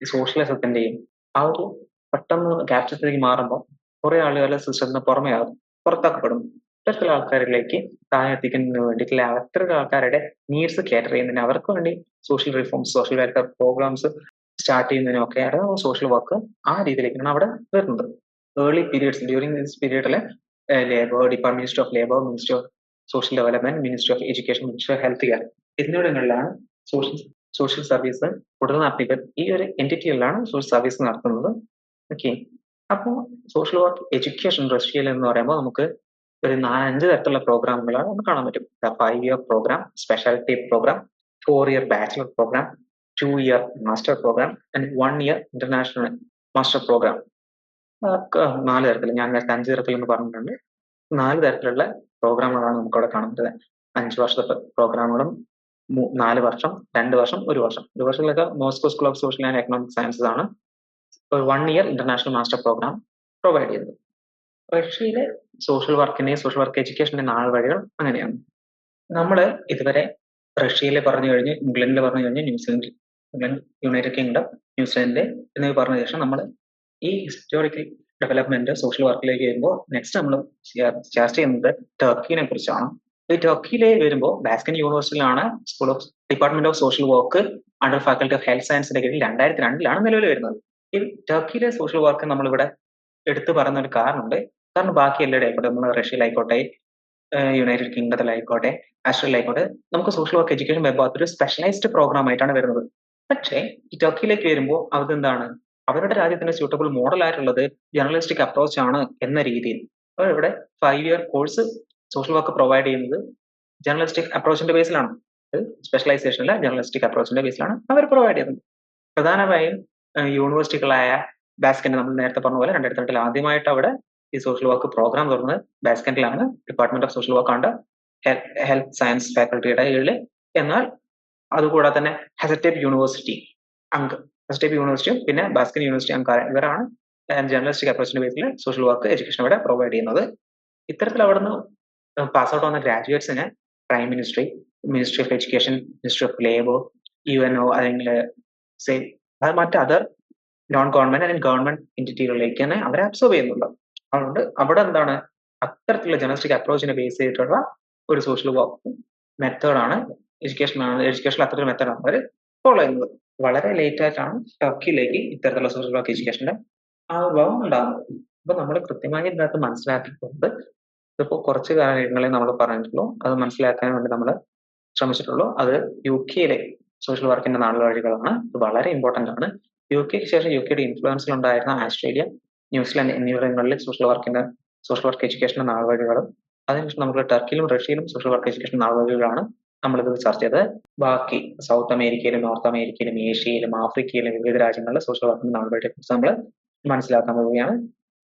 സോഷ്യലിസത്തിന്റെയും ആ ഒരു പെട്ടെന്ന് ക്യാപിറ്റലിസ്റ്റിലേക്ക് മാറുമ്പോൾ കുറെ ആളുകൾ സിസ്റ്റത്തിന് പുറമെ ആകും പുറത്താക്കപ്പെടും. ഇത്തരത്തിലുള്ള ആൾക്കാരിലേക്ക് താഴെ എത്തിക്കുന്നതിന് വേണ്ടിയിട്ടുള്ള അത്തരം ആൾക്കാരുടെ നീഡ്സ് കാറ്റർ ചെയ്യുന്നതിന് അവർക്ക് വേണ്ടി social reforms social welfare programmes start ചെയ്യുന്നതിനൊക്കെ ഒക്കെയാണ് സോഷ്യൽ വർക്ക് ആ രീതിയിലേക്കാണ് അവിടെ വരുന്നത്. ഏർലി പീരീഡ്സ് ഡ്യൂറിങ് ദിസ് പീരീഡിൽ labour department minister of labour minister of social development minister of education minister of health care എന്നിവിടങ്ങളിലാണ് സോഷ്യൽ സോഷ്യൽ സർവീസ് കൂടുതൽ നടത്തിയത് ഈ ഒരു എന്റിറ്റികളിലാണ് സോഷ്യൽ സർവീസ് നടത്തുന്നത്. ഓക്കെ അപ്പോൾ സോഷ്യൽ വർക്ക് എഡ്യൂക്കേഷൻ റഷ്യയിൽ എന്ന് പറയുമ്പോൾ നമുക്ക് ഒരു നാലഞ്ച് തരത്തിലുള്ള പ്രോഗ്രാമുകളാണ് നമുക്ക് കാണാൻ പറ്റും. Five year programme speciality programme four year bachelor programme two year master programme and one year international master programme നാല് തരത്തിൽ ഞാൻ നേരത്തെ അഞ്ച് തരത്തിൽ എന്ന് പറഞ്ഞിട്ടുണ്ട്. നാല് തരത്തിലുള്ള പ്രോഗ്രാമുകളാണ് നമുക്കവിടെ കാണുന്നത്. അഞ്ച് വർഷത്തെ പ്രോഗ്രാമുകളും നാല് വർഷം രണ്ട് വർഷം ഒരു വർഷം. ഒരു വർഷത്തിലൊക്കെ Moscow school of social and economic sciences ആണ്. ഒരു one year international master program provide ചെയ്യുന്നു റഷ്യയിലെ സോഷ്യൽ വർക്കിന്റെയും സോഷ്യൽ വർക്ക് എഡ്യൂക്കേഷന്റെ നാൾ വഴികൾ അങ്ങനെയാണ്. നമ്മൾ ഇതുവരെ റഷ്യയിൽ പറഞ്ഞു കഴിഞ്ഞ് ഇംഗ്ലണ്ടിൽ പറഞ്ഞു കഴിഞ്ഞ് New Zealand England United Kingdom New Zealand എന്നിവ പറഞ്ഞ ശേഷം നമ്മൾ ഈ ഹിസ്റ്റോറിക്കൽ ഡെവലപ്മെന്റ് സോഷ്യൽ വർക്കിലേക്ക് വരുമ്പോൾ നെക്സ്റ്റ് നമ്മൾ ചർച്ച ചെയ്യുന്നത് ടർക്കിനെ കുറിച്ചാണ്. ഈ ടർക്കിയിലെ വരുമ്പോൾ Baskent യൂണിവേഴ്സിറ്റിയിലാണ് school of department of social work under faculty of health സയൻസിന്റെ കീഴിൽ രണ്ടായിരത്തി രണ്ടിലാണ് നിലവിൽ വരുന്നത്. ഈ ടർക്കിയിലെ സോഷ്യൽ വർക്ക് നമ്മളിവിടെ എടുത്തു പറയുന്ന ഒരു കാരണമുണ്ട്. കാരണം ബാക്കി എല്ലാവരും ആയിക്കോട്ടെ നമ്മൾ റഷ്യയിലായിക്കോട്ടെ യുണൈറ്റഡ് കിങ്ഡത്തിലായിക്കോട്ടെ ആസ്ട്രേലിയയിലായിക്കോട്ടെ നമുക്ക് സോഷ്യൽ വർക്ക് എഡ്യൂക്കേഷൻ വെബ് ഒരു സ്പെഷ്യലൈസ്ഡ് പ്രോഗ്രാം ആയിട്ടാണ് വരുന്നത്. പക്ഷേ ഈ ടർക്കിയിലേക്ക് വരുമ്പോൾ അതെന്താണ്? അവരുടെ രാജ്യത്തിന് സ്യൂട്ടബിൾ മോഡൽ ആയിട്ടുള്ളത് ജേർണലിസ്റ്റിക് അപ്രോച്ച് ആണ് എന്ന രീതിയിൽ. അവർ ഇവിടെ five year course social work provide ചെയ്യുന്നത് ജേർണലിസ്റ്റിക് അപ്രോച്ചിന്റെ ബേസിലാണ് സ്പെഷ്യലൈസേഷനിലെ ജേർണലിസ്റ്റിക് അപ്രോച്ചിന്റെ ബേസിലാണ് അവർ പ്രൊവൈഡ് ചെയ്യുന്നത്. പ്രധാനമായും യൂണിവേഴ്സിറ്റികളായ ബാസ്കന്റെ നമ്മൾ നേരത്തെ പറഞ്ഞ പോലെ രണ്ടായിരത്തി രണ്ടിൽ ആദ്യമായിട്ട് അവിടെ ഈ സോഷ്യൽ വർക്ക് പ്രോഗ്രാം തുറന്നത് ബാസ്കന്റിലാണ്. Department of social work and health science ഫാക്കൽറ്റിയുടെ കീഴിൽ. എന്നാൽ അതുകൂടാതെ തന്നെ ഹെസറ്റേപ്പ് യൂണിവേഴ്സിറ്റി അങ്ക് ഹെസറ്റേപ്പ് യൂണിവേഴ്സിറ്റിയും പിന്നെ ബാസ്കൻ യൂണിവേഴ്സിറ്റി അങ്ക് ഇവരാണ് ജേർണലിസ്റ്റിക് അപ്രോച്ചിന്റെ ബേസിൽ സോഷ്യൽ വർക്ക് എഡ്യൂക്കേഷൻ ഇവിടെ പ്രൊവൈഡ് ചെയ്യുന്നത്. ഇത്തരത്തിൽ അവിടുന്ന് പാസ് ഔട്ട് വന്ന ഗ്രാജുവേറ്റ്സിന് prime ministry ministry of education ministry of labour U N O അല്ലെങ്കിൽ അത് മറ്റ് അതർ നോൺ ഗവൺമെന്റ് അല്ലെങ്കിൽ ഗവൺമെന്റ് എന്റിറ്റികളിലേക്ക് തന്നെ അവരെ അബ്സോർവ് ചെയ്യുന്നുണ്ട്. അതുകൊണ്ട് അവിടെ എന്താണ്? അത്തരത്തിലുള്ള ജനസ്റ്റിക് അപ്രോച്ചിനെ ബേസ് ചെയ്തിട്ടുള്ള ഒരു സോഷ്യൽ വർക്ക് മെത്തേഡാണ് എഡ്യൂക്കേഷൻ എഡ്യൂക്കേഷൻ അത്തരത്തിലുള്ള മെത്തേഡാണ് അവർ ഫോളോ ചെയ്യുന്നത്. വളരെ ലേറ്റ് ആയിട്ടാണ് ടർക്കിയിലേക്ക് ഇത്തരത്തിലുള്ള സോഷ്യൽ വർക്ക് എഡ്യൂക്കേഷന്റെ ആവിർഭാവം ഉണ്ടാകുന്നത്. അപ്പൊ നമ്മൾ കൃത്യമായി ഇതിനകത്ത് മനസ്സിലാക്കിക്കൊണ്ട് ഇതിപ്പോ കുറച്ച് കാര്യങ്ങളെ നമ്മൾ പറഞ്ഞിട്ടുള്ളൂ. അത് മനസ്സിലാക്കാൻ വേണ്ടി നമ്മൾ ശ്രമിച്ചിട്ടുള്ളൂ. അത് യു കെയിലെ സോഷ്യൽ വർക്കിന്റെ നാളുവഴികളാണ്. ഇത് വളരെ ഇമ്പോർട്ടന്റ് ആണ്. യു കെക്ക് ശേഷം യു കെയുടെ ഇൻഫ്ലുവൻസിൽ ഉണ്ടായിരുന്ന ആസ്ട്രേലിയ ന്യൂസിലാൻഡ് എന്നിവിടങ്ങളിൽ സോഷ്യൽ വർക്കിന്റെ സോഷ്യൽ വർക്ക് എഡ്യൂക്കേഷന്റെ നാളുവഴികളും അതിനുശേഷം നമുക്ക് ടർക്കിയിലും റഷ്യയിലും സോഷ്യൽ വർക്ക് എഡ്യൂക്കേഷൻ നാളുവഴികളാണ് നമ്മളിത് ചർച്ച ചെയ്തത്. ബാക്കി സൗത്ത് അമേരിക്കയിലും നോർത്ത് അമേരിക്കയിലും ഏഷ്യയിലും ആഫ്രിക്കയിലും വിവിധ രാജ്യങ്ങളിലെ സോഷ്യൽ വർക്കിന്റെ നാളുവഴിയെ കുറിച്ച് നമ്മൾ മനസ്സിലാക്കാൻ പോവുകയാണ്.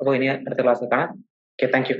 അപ്പോൾ ഇനി അടുത്ത ക്ലാസ്സിൽ കാണാം. Okay thank